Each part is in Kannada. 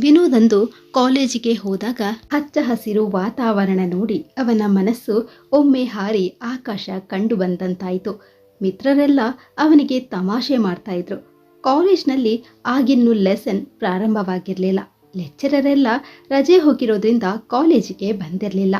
ವಿನೋದಂದು ಕಾಲೇಜಿಗೆ ಹೋದಾಗ ಹಚ್ಚ ಹಸಿರು ವಾತಾವರಣ ನೋಡಿ ಅವನ ಮನಸ್ಸು ಒಮ್ಮೆ ಹಾರಿ ಆಕಾಶ ಕಂಡು ಬಂದಂತಾಯಿತು. ಮಿತ್ರರೆಲ್ಲ ಅವನಿಗೆ ತಮಾಷೆ ಮಾಡ್ತಾ ಇದ್ರು. ಕಾಲೇಜ್ನಲ್ಲಿ ಆಗಿನ್ನೂ ಲೆಸನ್ ಪ್ರಾರಂಭವಾಗಿರಲಿಲ್ಲ. ಲೆಕ್ಚರರೆಲ್ಲ ರಜೆ ಹೋಗಿರೋದ್ರಿಂದ ಕಾಲೇಜಿಗೆ ಬಂದಿರಲಿಲ್ಲ.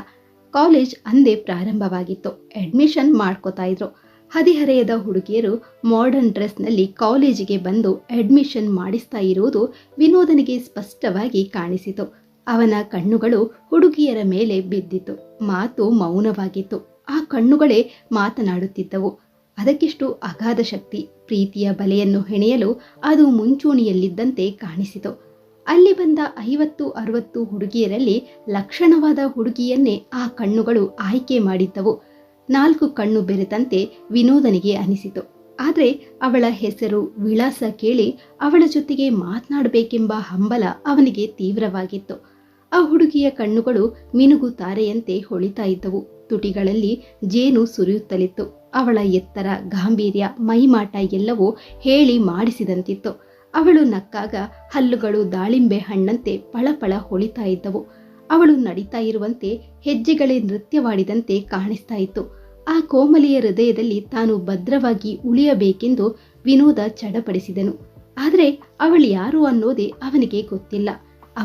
ಕಾಲೇಜ್ ಅಂದೇ ಪ್ರಾರಂಭವಾಗಿತ್ತು. ಅಡ್ಮಿಷನ್ ಮಾಡ್ಕೋತಾ ಇದ್ರು. ಹದಿಹರೆಯದ ಹುಡುಗಿಯರು ಮಾಡರ್ನ್ ಡ್ರೆಸ್ನಲ್ಲಿ ಕಾಲೇಜಿಗೆ ಬಂದು ಅಡ್ಮಿಷನ್ ಮಾಡಿಸ್ತಾ ಇರುವುದು ವಿನೋದನಿಗೆ ಸ್ಪಷ್ಟವಾಗಿ ಕಾಣಿಸಿತು. ಅವನ ಕಣ್ಣುಗಳು ಹುಡುಗಿಯರ ಮೇಲೆ ಬಿದ್ದಿತು ಮಾತು ಮೌನವಾಗಿತ್ತು. ಆ ಕಣ್ಣುಗಳೇ ಮಾತನಾಡುತ್ತಿದ್ದವು. ಅದಕ್ಕಿಷ್ಟು ಅಗಾಧ ಶಕ್ತಿ, ಪ್ರೀತಿಯ ಬಲೆಯನ್ನು ಹೆಣೆಯಲು ಅದು ಮುಂಚೂಣಿಯಲ್ಲಿದ್ದಂತೆ ಕಾಣಿಸಿತು. ಅಲ್ಲಿ ಬಂದ ಐವತ್ತು, ಅರವತ್ತು ಹುಡುಗಿಯರಲ್ಲಿ ಲಕ್ಷಣವಾದ ಹುಡುಗಿಯನ್ನೇ ಆ ಕಣ್ಣುಗಳು ಆಯ್ಕೆ ಮಾಡಿದ್ದವು. ನಾಲ್ಕು ಕಣ್ಣು ಬೆರೆತಂತೆ ವಿನೋದನಿಗೆ ಅನಿಸಿತು. ಆದರೆ ಅವಳ ಹೆಸರು ವಿಳಾಸ ಕೇಳಿ ಅವಳ ಜೊತೆಗೆ ಮಾತನಾಡಬೇಕೆಂಬ ಹಂಬಲ ಅವನಿಗೆ ತೀವ್ರವಾಗಿತ್ತು. ಆ ಹುಡುಗಿಯ ಕಣ್ಣುಗಳು ಮಿನುಗು ತಾರೆಯಂತೆ ಹೊಳಿತಾ ಇದ್ದವು. ತುಟಿಗಳಲ್ಲಿ ಜೇನು ಸುರಿಯುತ್ತಲಿತ್ತು. ಅವಳ ಎತ್ತರ ಗಾಂಭೀರ್ಯ, ಮೈಮಾಟ ಎಲ್ಲವೂ ಹೇಳಿ ಮಾಡಿಸಿದಂತಿತ್ತು. ಅವಳು ನಕ್ಕಾಗ ಹಲ್ಲುಗಳು ದಾಳಿಂಬೆ ಹಣ್ಣಂತೆ ಪಳಪಳ ಹೊಳಿತಾ ಇದ್ದವು. ಅವಳು ನಡೀತಾ ಇರುವಂತೆ ಹೆಜ್ಜೆಗಳೇ ನೃತ್ಯವಾಡಿದಂತೆ ಕಾಣಿಸ್ತಾ ಇತ್ತು. ಆ ಕೋಮಲಿಯ ಹೃದಯದಲ್ಲಿ ತಾನು ಭದ್ರವಾಗಿ ಉಳಿಯಬೇಕೆಂದು ವಿನೋದ ಚಡಪಡಿಸಿದನು. ಆದರೆ ಅವಳು ಯಾರು ಅನ್ನೋದೇ ಅವನಿಗೆ ಗೊತ್ತಿಲ್ಲ.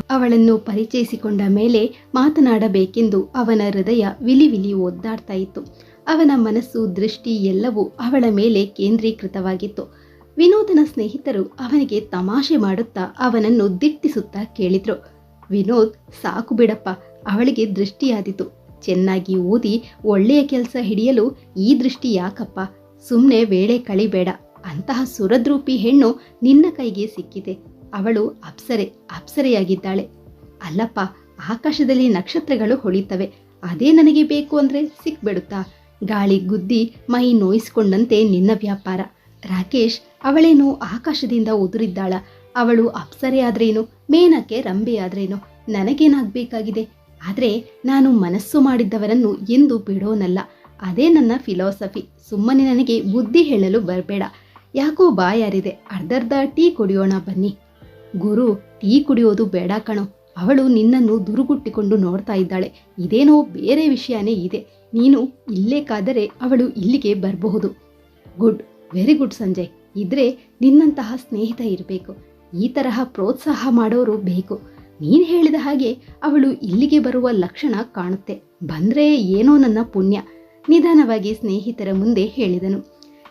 ಅವಳನ್ನು ಪರಿಚಯಿಸಿಕೊಂಡ ಮೇಲೆ ಮಾತನಾಡಬೇಕೆಂದು ಅವನ ಹೃದಯ ವಿಲಿವಿಲಿ ವಿಲಿ ಒದ್ದಾಡ್ತಾ ಇತ್ತು. ಅವನ ಮನಸ್ಸು, ದೃಷ್ಟಿ ಎಲ್ಲವೂ ಅವಳ ಮೇಲೆ ಕೇಂದ್ರೀಕೃತವಾಗಿತ್ತು. ವಿನೋದನ ಸ್ನೇಹಿತರು ಅವನಿಗೆ ತಮಾಷೆ ಮಾಡುತ್ತಾ ಅವನನ್ನು ದಿಟ್ಟಿಸುತ್ತಾ ಕೇಳಿದ್ರು. ವಿನೋದ್, ಸಾಕು ಬಿಡಪ್ಪ, ಅವಳಿಗೆ ದೃಷ್ಟಿಯಾದಿತು. ಚೆನ್ನಾಗಿ ಓದಿ, ಒಳ್ಳೆಯ ಕೆಲಸ ಹಿಡಿಯಲು ಈ ದೃಷ್ಟಿ ಯಾಕಪ್ಪ? ಸುಮ್ಮನೆ ವೇಳೆ ಕಳಿಬೇಡ. ಅಂತಹ ಸುರದ್ರೂಪಿ ಹೆಣ್ಣು ನಿನ್ನ ಕೈಗೆ ಸಿಕ್ಕಿದೆ. ಅವಳು ಅಪ್ಸರೆ, ಅಪ್ಸರೆಯಾಗಿದ್ದಾಳೆ. ಅಲ್ಲಪ್ಪ, ಆಕಾಶದಲ್ಲಿ ನಕ್ಷತ್ರಗಳು ಹೊಳಿತವೆ. ಅದೇ ನನಗೆ ಬೇಕು ಅಂದ್ರೆ ಸಿಕ್ಬಿಡುತ್ತಾ? ಗಾಳಿ ಗುದ್ದಿ ಮೈ ನೋಯಿಸ್ಕೊಂಡಂತೆ ನಿನ್ನ ವ್ಯಾಪಾರ. ರಾಕೇಶ್, ಅವಳೇನು ಆಕಾಶದಿಂದ ಉದುರಿದ್ದಾಳ. ಅವಳು ಅಪ್ಸರೆ ಆದ್ರೇನು ಮೇನಕ್ಕೆ ರಂಬೆ ಆದ್ರೇನು ನನಗೇನಾಗಬೇಕಾಗಿದೆ? ಆದರೆ ನಾನು ಮನಸ್ಸು ಮಾಡಿದ್ದವರನ್ನು ಎಂದು ಬಿಡೋನಲ್ಲ. ಅದೇ ನನ್ನ ಫಿಲಾಸಫಿ. ಸುಮ್ಮನೆ ನನಗೆ ಬುದ್ಧಿ ಹೇಳಲು ಬರಬೇಡ. ಯಾಕೋ ಬಾಯಾರಿದೆ. ಅರ್ಧರ್ಧ ಟೀ ಕುಡಿಯೋಣ ಬನ್ನಿ. ಗುರು, ಟೀ ಕುಡಿಯೋದು ಬೇಡ ಕಣೋ. ಅವಳು ನಿನ್ನನ್ನು ದುರುಗುಟ್ಟಿಕೊಂಡು ನೋಡ್ತಾ ಇದ್ದಾಳೆ. ಇದೇನೋ ಬೇರೆ ವಿಷಯನೇ ಇದೆ. ನೀನು ಇಲ್ಲೇ ಕಾದರೆ ಅವಳು ಇಲ್ಲಿಗೆ ಬರಬಹುದು. ಗುಡ್. Very good Sanjay. ಇದ್ರೆ ನಿನ್ನಂತಹ ಸ್ನೇಹಿತ ಇರಬೇಕು. ಈ ತರಹ ಪ್ರೋತ್ಸಾಹ ಮಾಡೋರು ಬೇಕು. ನೀನು ಹೇಳಿದ ಹಾಗೆ ಅವಳು ಇಲ್ಲಿಗೆ ಬರುವ ಲಕ್ಷಣ ಕಾಣುತ್ತೆ. ಬಂದ್ರೆ ಏನೋ ನನ್ನ ಪುಣ್ಯ, ನಿಧಾನವಾಗಿ ಸ್ನೇಹಿತರ ಮುಂದೆ ಹೇಳಿದನು.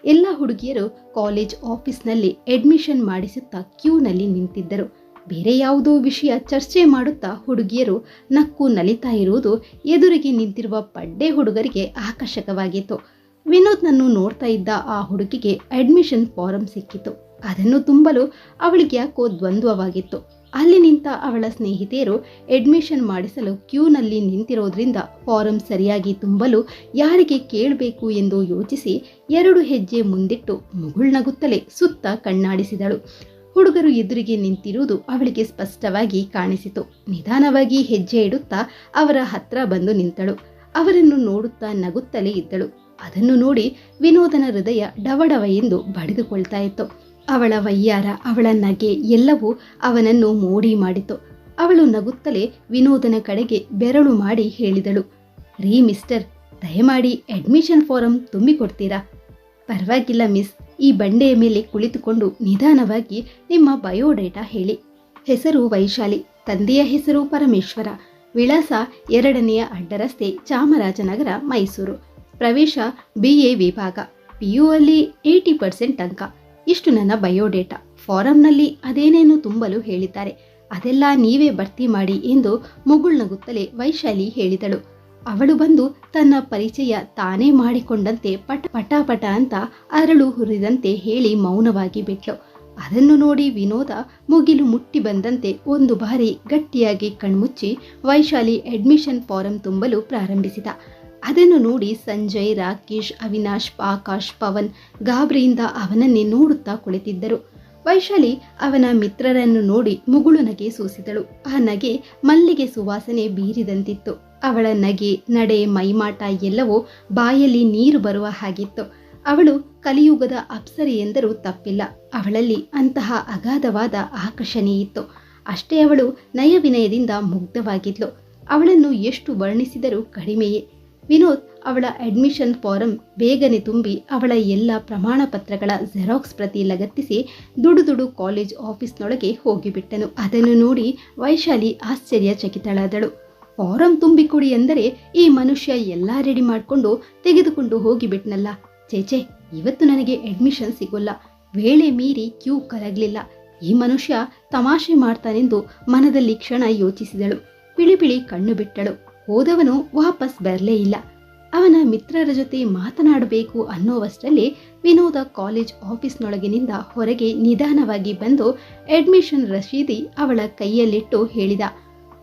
ಎಲ್ಲ ಹುಡುಗಿಯರು ಕಾಲೇಜ್ ಆಫೀಸ್ನಲ್ಲಿ ಅಡ್ಮಿಷನ್ ಮಾಡಿಸುತ್ತಾ ಕ್ಯೂನಲ್ಲಿ ನಿಂತಿದ್ದರು. ಬೇರೆ ಯಾವುದೋ ವಿಷಯ ಚರ್ಚೆ ಮಾಡುತ್ತಾ ಹುಡುಗಿಯರು ನಕ್ಕು ನಲಿತಾ ಇರುವುದು ಎದುರಿಗೆ ನಿಂತಿರುವ ಪಡ್ಡೆ ಹುಡುಗರಿಗೆ ಆಕರ್ಷಕವಾಗಿತ್ತು. ವಿನೋದ್ನನ್ನು ನೋಡ್ತಾ ಇದ್ದ ಆ ಹುಡುಗಿಗೆ ಅಡ್ಮಿಷನ್ ಫಾರಂ ಸಿಕ್ಕಿತು. ಅದನ್ನು ತುಂಬಲು ಅವಳಿಗೆ ಯಾಕೋ ದ್ವಂದ್ವವಾಗಿತ್ತು. ಅಲ್ಲಿ ನಿಂತ ಅವಳ ಸ್ನೇಹಿತೆಯರು ಅಡ್ಮಿಷನ್ ಮಾಡಿಸಲು ಕ್ಯೂನಲ್ಲಿ ನಿಂತಿರೋದ್ರಿಂದ ಫಾರಂ ಸರಿಯಾಗಿ ತುಂಬಲು ಯಾರಿಗೆ ಕೇಳಬೇಕು ಎಂದು ಯೋಚಿಸಿ ಎರಡು ಹೆಜ್ಜೆ ಮುಂದಿಟ್ಟು ಮುಗುಳ್ನಗುತ್ತಲೇ ಸುತ್ತ ಕಣ್ಣಾಡಿಸಿದಳು. ಹುಡುಗರು ಎದುರಿಗೆ ನಿಂತಿರುವುದು ಅವಳಿಗೆ ಸ್ಪಷ್ಟವಾಗಿ ಕಾಣಿಸಿತು. ನಿಧಾನವಾಗಿ ಹೆಜ್ಜೆ ಇಡುತ್ತಾ ಅವರ ಹತ್ರ ಬಂದು ನಿಂತಳು. ಅವರನ್ನು ನೋಡುತ್ತಾ ನಗುತ್ತಲೇ ಇದ್ದಳು. ಅದನ್ನು ನೋಡಿ ವಿನೋದನ ಹೃದಯ ಡವಡವ ಎಂದು ಬಡಿದುಕೊಳ್ತಾ ಇತ್ತು. ಅವಳ ವಯ್ಯಾರ ಅವಳ ನಗೆ ಎಲ್ಲವೂ ಅವನನ್ನು ಮೋಡಿ ಮಾಡಿತು. ಅವಳು ನಗುತ್ತಲೇ ವಿನೋದನ ಕಡೆಗೆ ಬೆರಳು ಮಾಡಿ ಹೇಳಿದಳು, ರೀ ಮಿಸ್ಟರ್, ದಯಮಾಡಿ ಅಡ್ಮಿಷನ್ ಫಾರಂ ತುಂಬಿಕೊಡ್ತೀರಾ? ಪರವಾಗಿಲ್ಲ ಮಿಸ್, ಈ ಬಂಡೆಯ ಮೇಲೆ ಕುಳಿತುಕೊಂಡು ನಿಧಾನವಾಗಿ ನಿಮ್ಮ ಬಯೋಡೇಟಾ ಹೇಳಿ. ಹೆಸರು ವೈಶಾಲಿ, ತಂದೆಯ ಹೆಸರು ಪರಮೇಶ್ವರ, ವಿಳಾಸ ಎರಡನೆಯ ಅಡ್ಡರಸ್ತೆ ಚಾಮರಾಜನಗರ, ಮೈಸೂರು. ಪ್ರವೇಶ ಬಿ ಎ ವಿಭಾಗ ಪಿ ಯು ಅಲ್ಲಿ ಏಯ್ಟಿ ಪರ್ಸೆಂಟ್ ಅಂಕ. ಇಷ್ಟು ನನ್ನ ಬಯೋಡೇಟಾ. ಫಾರಂನಲ್ಲಿ ಅದೇನೇನು ತುಂಬಲು ಹೇಳಿದ್ದಾರೆ. ಅದೆಲ್ಲ ನೀವೇ ಭರ್ತಿ ಮಾಡಿ ಎಂದು ಮುಗುಳ್ನಗುತ್ತಲೇ ವೈಶಾಲಿ ಹೇಳಿದಳು. ಅವಳು ಬಂದು ತನ್ನ ಪರಿಚಯ ತಾನೇ ಮಾಡಿಕೊಂಡಂತೆ ಪಟ ಪಟ ಪಟ ಅಂತ ಅರಳು ಹುರಿದಂತೆ ಹೇಳಿ ಮೌನವಾಗಿ ಬಿಟ್ಲು. ಅದನ್ನು ನೋಡಿ ವಿನೋದ ಮುಗಿಲು ಮುಟ್ಟಿ ಬಂದಂತೆ ಒಂದು ಬಾರಿ ಗಟ್ಟಿಯಾಗಿ ಕಣ್ಮುಚ್ಚಿ ವೈಶಾಲಿ ಅಡ್ಮಿಷನ್ ಫಾರಂ ತುಂಬಲು ಪ್ರಾರಂಭಿಸಿದ. ಅದನ್ನು ನೋಡಿ ಸಂಜಯ್, ರಾಕೇಶ್, ಅವಿನಾಶ್, ಆಕಾಶ್, ಪವನ್ ಗಾಬರಿಯಿಂದ ಅವನನ್ನೇ ನೋಡುತ್ತಾ ಕುಳಿತಿದ್ದರು. ವೈಶಾಲಿ ಅವನ ಮಿತ್ರರನ್ನು ನೋಡಿ ಮುಗುಳು ನಗೆ ಸೂಸಿದಳು. ಆ ನಗೆ ಮಲ್ಲಿಗೆ ಸುವಾಸನೆ ಬೀರಿದಂತಿತ್ತು. ಅವಳ ನಗೆ, ನಡೆ, ಮೈಮಾಟ ಎಲ್ಲವೂ ಬಾಯಲ್ಲಿ ನೀರು ಬರುವ ಹಾಗಿತ್ತು. ಅವಳು ಕಲಿಯುಗದ ಅಪ್ಸರಿ ಎಂದರೂ ತಪ್ಪಿಲ್ಲ. ಅವಳಲ್ಲಿ ಅಂತಹ ಅಗಾಧವಾದ ಆಕರ್ಷಣೆ ಇತ್ತು. ಅಷ್ಟೇ ಅವಳು ನಯವಿನಯದಿಂದ ಮುಗ್ಧವಾಗಿದ್ಲು. ಅವಳನ್ನು ಎಷ್ಟು ವರ್ಣಿಸಿದರೂ ಕಡಿಮೆಯೇ. ವಿನೋದ್, ಅವಳ ಅಡ್ಮಿಷನ್ ಫಾರಂ ಬೇಗನೆ ತುಂಬಿ ಅವಳ ಎಲ್ಲ ಪ್ರಮಾಣ ಪತ್ರಗಳ ಜೆರಾಕ್ಸ್ ಪ್ರತಿ ಲಗತ್ತಿಸಿ ದುಡು ದುಡು ಕಾಲೇಜ್ ಆಫೀಸ್ನೊಳಗೆ ಹೋಗಿಬಿಟ್ಟನು. ಅದನ್ನು ನೋಡಿ ವೈಶಾಲಿ ಆಶ್ಚರ್ಯಚಕಿತಳಾದಳು. ಫಾರಂ ತುಂಬಿಕೊಡಿ ಎಂದರೆ ಈ ಮನುಷ್ಯ ಎಲ್ಲ ರೆಡಿ ಮಾಡಿಕೊಂಡು ತೆಗೆದುಕೊಂಡು ಹೋಗಿಬಿಟ್ನಲ್ಲ. ಚೇಚೆ ಇವತ್ತು ನನಗೆ ಅಡ್ಮಿಷನ್ ಸಿಗೋಲ್ಲ. ವೇಳೆ ಮೀರಿ ಕ್ಯೂ ಕರಗಲಿಲ್ಲ. ಈ ಮನುಷ್ಯ ತಮಾಷೆ ಮಾಡ್ತಾನೆಂದು ಮನದಲ್ಲಿ ಕ್ಷಣ ಯೋಚಿಸಿದಳು. ಪಿಳಿಪಿಳಿ ಪಿಳಿ ಕಣ್ಣು ಬಿಟ್ಟಳು. ಹೋದವನು ವಾಪಸ್ ಬರಲೇ ಇಲ್ಲ. ಅವನ ಮಿತ್ರರ ಜೊತೆ ಮಾತನಾಡಬೇಕು ಅನ್ನೋವಷ್ಟರಲ್ಲಿ ವಿನೋದ ಕಾಲೇಜ್ ಆಫೀಸ್ನೊಳಗಿನಿಂದ ಹೊರಗೆ ನಿಧಾನವಾಗಿ ಬಂದು ಅಡ್ಮಿಷನ್ ರಶೀದಿ ಅವಳ ಕೈಯಲ್ಲಿಟ್ಟು ಹೇಳಿದ,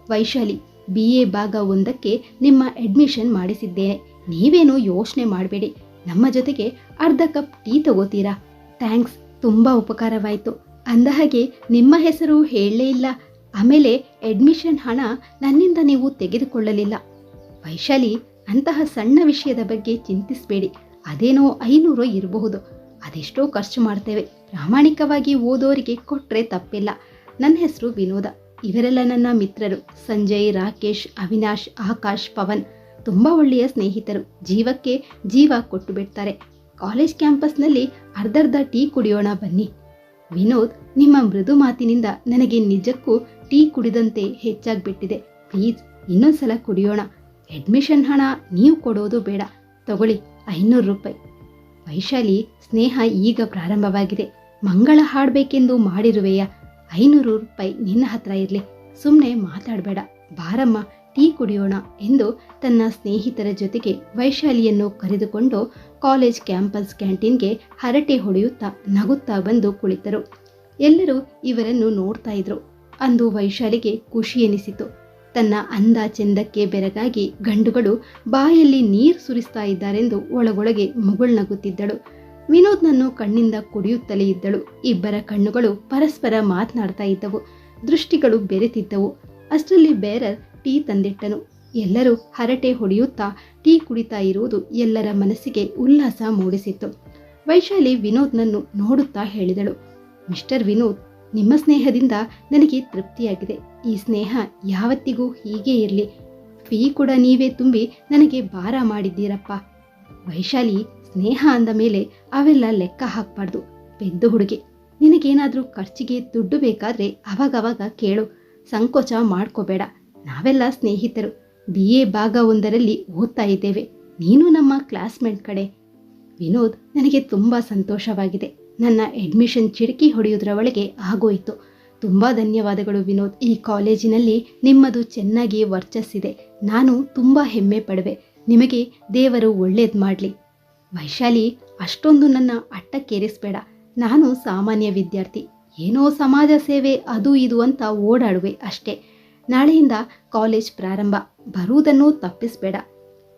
ವೈಶಾಲಿ, ಬಿ ಎ ಭಾಗ ಒಂದಕ್ಕೆ ನಿಮ್ಮ ಅಡ್ಮಿಷನ್ ಮಾಡಿಸಿದ್ದೇನೆ. ನೀವೇನು ಯೋಚನೆ ಮಾಡಬೇಡಿ. ನಮ್ಮ ಜೊತೆಗೆ ಅರ್ಧ ಕಪ್ ಟೀ ತಗೋತೀರಾ? ಥ್ಯಾಂಕ್ಸ್, ತುಂಬ ಉಪಕಾರವಾಯಿತು. ಅಂದಹಾಗೆ ನಿಮ್ಮ ಹೆಸರು ಹೇಳಲೇ ಇಲ್ಲ. ಆಮೇಲೆ ಅಡ್ಮಿಷನ್ ಹಣ ನನ್ನಿಂದ ನೀವು ತೆಗೆದುಕೊಳ್ಳಲಿಲ್ಲ. ವೈಶಾಲಿ, ಅಂತಹ ಸಣ್ಣ ವಿಷಯದ ಬಗ್ಗೆ ಚಿಂತಿಸಬೇಡಿ. ಅದೇನೋ ಐನೂರು ಇರಬಹುದು. ಅದೆಷ್ಟೋ ಖರ್ಚು ಮಾಡ್ತೇವೆ. ಪ್ರಾಮಾಣಿಕವಾಗಿ ಓದೋರಿಗೆ ಕೊಟ್ಟರೆ ತಪ್ಪಿಲ್ಲ. ನನ್ನ ಹೆಸರು ವಿನೋದ. ಇವರೆಲ್ಲ ನನ್ನ ಮಿತ್ರರು. ಸಂಜಯ್, ರಾಕೇಶ್, ಅವಿನಾಶ್, ಆಕಾಶ್, ಪವನ್. ತುಂಬ ಒಳ್ಳೆಯ ಸ್ನೇಹಿತರು. ಜೀವಕ್ಕೆ ಜೀವ ಕೊಟ್ಟು ಬಿಡ್ತಾರೆ. ಕಾಲೇಜ್ ಕ್ಯಾಂಪಸ್ನಲ್ಲಿ ಅರ್ಧರ್ಧ ಟೀ ಕುಡಿಯೋಣ ಬನ್ನಿ. ವಿನೋದ್, ನಿಮ್ಮ ಮೃದು ಮಾತಿನಿಂದ ನನಗೆ ನಿಜಕ್ಕೂ ಟೀ ಕುಡಿದಂತೆ ಹೆಚ್ಚಾಗ್ಬಿಟ್ಟಿದೆ. ಪ್ಲೀಸ್, ಇನ್ನೊಂದ್ಸಲ ಕುಡಿಯೋಣ. ಅಡ್ಮಿಷನ್ ಹಣ ನೀವು ಕೊಡೋದು ಬೇಡ. ತಗೊಳ್ಳಿ, ಐನೂರು ರೂಪಾಯಿ. ವೈಶಾಲಿ, ಸ್ನೇಹ ಈಗ ಪ್ರಾರಂಭವಾಗಿದೆ. ಮಂಗಳ ಹಾಡಬೇಕೆಂದು ಮಾಡಿರುವೆಯಾ? ಐನೂರು ರೂಪಾಯಿ ನಿನ್ನ ಹತ್ರ ಇರಲಿ. ಸುಮ್ಮನೆ ಮಾತಾಡಬೇಡ. ಬಾರಮ್ಮ, ಟೀ ಕುಡಿಯೋಣ ಎಂದು ತನ್ನ ಸ್ನೇಹಿತರ ಜೊತೆಗೆ ವೈಶಾಲಿಯನ್ನು ಕರೆದುಕೊಂಡು ಕಾಲೇಜ್ ಕ್ಯಾಂಪಸ್ ಕ್ಯಾಂಟೀನ್ಗೆ ಹರಟೆ ಹೊಡೆಯುತ್ತಾ ನಗುತ್ತಾ ಬಂದು ಕುಳಿತರು. ಎಲ್ಲರೂ ಇವರನ್ನು ನೋಡ್ತಾ ಇದ್ರು. ಅಂದು ವೈಶಾಲಿಗೆ ಖುಷಿ ಎನಿಸಿತು. ತನ್ನ ಅಂದ ಚೆಂದಕ್ಕೆ ಬೆರಗಾಗಿ ಗಂಡುಗಳು ಬಾಯಲ್ಲಿ ನೀರು ಸುರಿಸ್ತಾ ಇದ್ದಾರೆಂದು ಒಳಗೊಳಗೆ ಮುಗುಳ್ನಗುತ್ತಿದ್ದಳು ವಿನೋದ್ನನ್ನು ಕಣ್ಣಿಂದ ಕುಡಿಯುತ್ತಲೇ ಇದ್ದಳು. ಇಬ್ಬರ ಕಣ್ಣುಗಳು ಪರಸ್ಪರ ಮಾತನಾಡ್ತಾ ಇದ್ದವು. ದೃಷ್ಟಿಗಳು ಬೆರೆತಿದ್ದವು. ಅಷ್ಟರಲ್ಲಿ ಬೇರರ್ ಟೀ ತಂದಿಟ್ಟನು. ಎಲ್ಲರೂ ಹರಟೆ ಹೊಡೆಯುತ್ತಾ ಟೀ ಕುಡಿತಾ ಇರುವುದು ಎಲ್ಲರ ಮನಸ್ಸಿಗೆ ಉಲ್ಲಾಸ ಮೂಡಿಸಿತ್ತು. ವೈಶಾಲಿ ವಿನೋದ್ನನ್ನು ನೋಡುತ್ತಾ ಹೇಳಿದಳು, ಮಿಸ್ಟರ್ ವಿನೋದ್, ನಿಮ್ಮ ಸ್ನೇಹದಿಂದ ನನಗೆ ತೃಪ್ತಿಯಾಗಿದೆ. ಈ ಸ್ನೇಹ ಯಾವತ್ತಿಗೂ ಹೀಗೆ ಇರಲಿ. ಫೀ ಕೂಡ ನೀವೇ ತುಂಬಿ ನನಗೆ ಭಾರ ಮಾಡಿದ್ದೀರಪ್ಪ. ವೈಶಾಲಿ ಸ್ನೇಹ ಅಂದ ಮೇಲೆ ಅವೆಲ್ಲ ಲೆಕ್ಕ ಹಾಕ್ಬಾರ್ದು. ಬೆದ್ದು ಹುಡುಗಿ, ನಿನಗೇನಾದರೂ ಖರ್ಚಿಗೆ ದುಡ್ಡು ಬೇಕಾದ್ರೆ ಅವಾಗವಾಗ ಕೇಳು. ಸಂಕೋಚ ಮಾಡ್ಕೋಬೇಡ. ನಾವೆಲ್ಲ ಸ್ನೇಹಿತರು. ಬಿ ಎ ಭಾಗ ಒಂದರಲ್ಲಿ ಓದ್ತಾ ಇದ್ದೇವೆ. ನೀನು ನಮ್ಮ ಕ್ಲಾಸ್ಮೇಟ್ ಕಡೆ ವಿನೋದ್, ನನಗೆ ತುಂಬ ಸಂತೋಷವಾಗಿದೆ. ನನ್ನ ಅಡ್ಮಿಷನ್ ಚಿಡಕಿ ಹೊಡೆಯೋದ್ರ ಒಳಗೆ ಆಗೋಯ್ತು. ತುಂಬ ಧನ್ಯವಾದಗಳು ವಿನೋದ್. ಈ ಕಾಲೇಜಿನಲ್ಲಿ ನಿಮ್ಮದು ಚೆನ್ನಾಗಿ ವರ್ಚಸ್ಸಿದೆ ನಾನು ತುಂಬ ಹೆಮ್ಮೆ ಪಡುವೆ. ನಿಮಗೆ ದೇವರು ಒಳ್ಳೇದು ಮಾಡಲಿ. ವೈಶಾಲಿ, ಅಷ್ಟೊಂದು ನನ್ನ ಅಟ್ಟಕ್ಕೇರಿಸ್ಬೇಡ. ನಾನು ಸಾಮಾನ್ಯ ವಿದ್ಯಾರ್ಥಿ. ಏನೋ ಸಮಾಜ ಸೇವೆ ಅದು ಇದು ಅಂತ ಓಡಾಡುವೆ ಅಷ್ಟೇ. ನಾಳೆಯಿಂದ ಕಾಲೇಜ್ ಪ್ರಾರಂಭ. ಬರುವುದನ್ನು ತಪ್ಪಿಸಬೇಡ.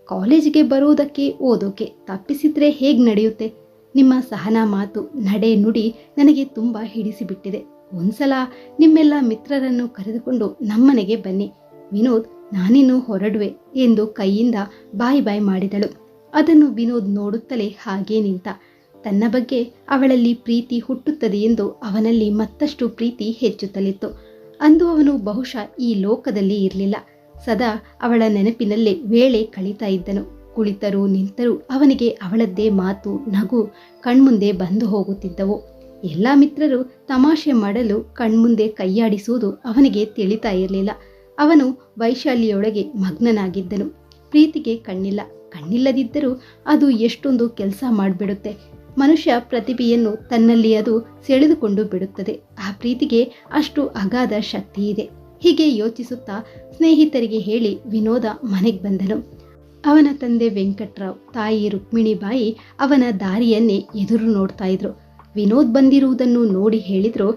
ಕಾಲೇಜಿಗೆ ಬರುವುದಕ್ಕೆ, ಓದೋಕೆ ತಪ್ಪಿಸಿದ್ರೆ ಹೇಗೆ ನಡೆಯುತ್ತೆ? ನಿಮ್ಮ ಸಹನ ಮಾತು ನಡೆ ನುಡಿ ನನಗೆ ತುಂಬ ಹಿಡಿಸಿಬಿಟ್ಟಿದೆ. ಒಂದ್ಸಲ ನಿಮ್ಮೆಲ್ಲ ಮಿತ್ರರನ್ನು ಕರೆದುಕೊಂಡು ನಮ್ಮನೆಗೆ ಬನ್ನಿ. ವಿನೋದ್, ನಾನಿನ್ನು ಹೊರಡುವೆ ಎಂದು ಕೈಯಿಂದ ಬಾಯ್ ಬಾಯ್ ಮಾಡಿದಳು. ಅದನ್ನು ವಿನೋದ್ ನೋಡುತ್ತಲೇ ಹಾಗೇ ನಿಂತ. ತನ್ನ ಬಗ್ಗೆ ಅವಳಲ್ಲಿ ಪ್ರೀತಿ ಹುಟ್ಟುತ್ತದೆ ಎಂದು ಅವನಲ್ಲಿ ಮತ್ತಷ್ಟು ಪ್ರೀತಿ ಹೆಚ್ಚುತ್ತಲಿತ್ತು. ಅಂದು ಅವನು ಬಹುಶಃ ಈ ಲೋಕದಲ್ಲಿ ಇರಲಿಲ್ಲ. ಸದಾ ಅವಳ ನೆನಪಿನಲ್ಲೇ ವೇಳೆ ಕಳೀತಾ ಇದ್ದನು. ಕುಳಿತರೂ ನಿಂತರೂ ಅವನಿಗೆ ಅವಳದ್ದೇ ಮಾತು, ನಗು, ಕಣ್ಮುಂದೆ ಬಂದು ಹೋಗುತ್ತಿದ್ದವು. ಎಲ್ಲ ಮಿತ್ರರು ತಮಾಷೆ ಮಾಡಲು ಕಣ್ಮುಂದೆ ಕೈಯಾಡಿಸುವುದು ಅವನಿಗೆ ತಿಳಿತಾ ಇರಲಿಲ್ಲ. ಅವನು ವೈಶಾಲಿಯೊಳಗೆ ಮಗ್ನನಾಗಿದ್ದನು. ಪ್ರೀತಿಗೆ ಕಣ್ಣಿಲ್ಲ. ಕಣ್ಣಿಲ್ಲದಿದ್ದರೂ ಅದು ಎಷ್ಟೊಂದು ಕೆಲಸ ಮಾಡಿಬಿಡುತ್ತೆ. ಮನುಷ್ಯ ಪ್ರತಿಭೆಯನ್ನು ತನ್ನಲ್ಲಿ ಅದು ಸೆಳೆದುಕೊಂಡು ಬಿಡುತ್ತದೆ. ಆ ಪ್ರೀತಿಗೆ ಅಷ್ಟು ಅಗಾಧ ಶಕ್ತಿ ಇದೆ. ಹೀಗೆ ಯೋಚಿಸುತ್ತಾ ಸ್ನೇಹಿತರಿಗೆ ಹೇಳಿ ವಿನೋದ ಮನೆಗೆ ಬಂದನು. ಅವನ ತಂದೆ ವೆಂಕಟರಾವ್, ತಾಯಿ ರುಕ್ಮಿಣಿಬಾಯಿ ಅವನ ದಾರಿಯನ್ನೇ ಎದುರು ನೋಡ್ತಾ ಇದ್ರು. ವಿನೋದ್ ಬಂದಿರುವುದನ್ನು ನೋಡಿ ಹೇಳಿದ್ರು,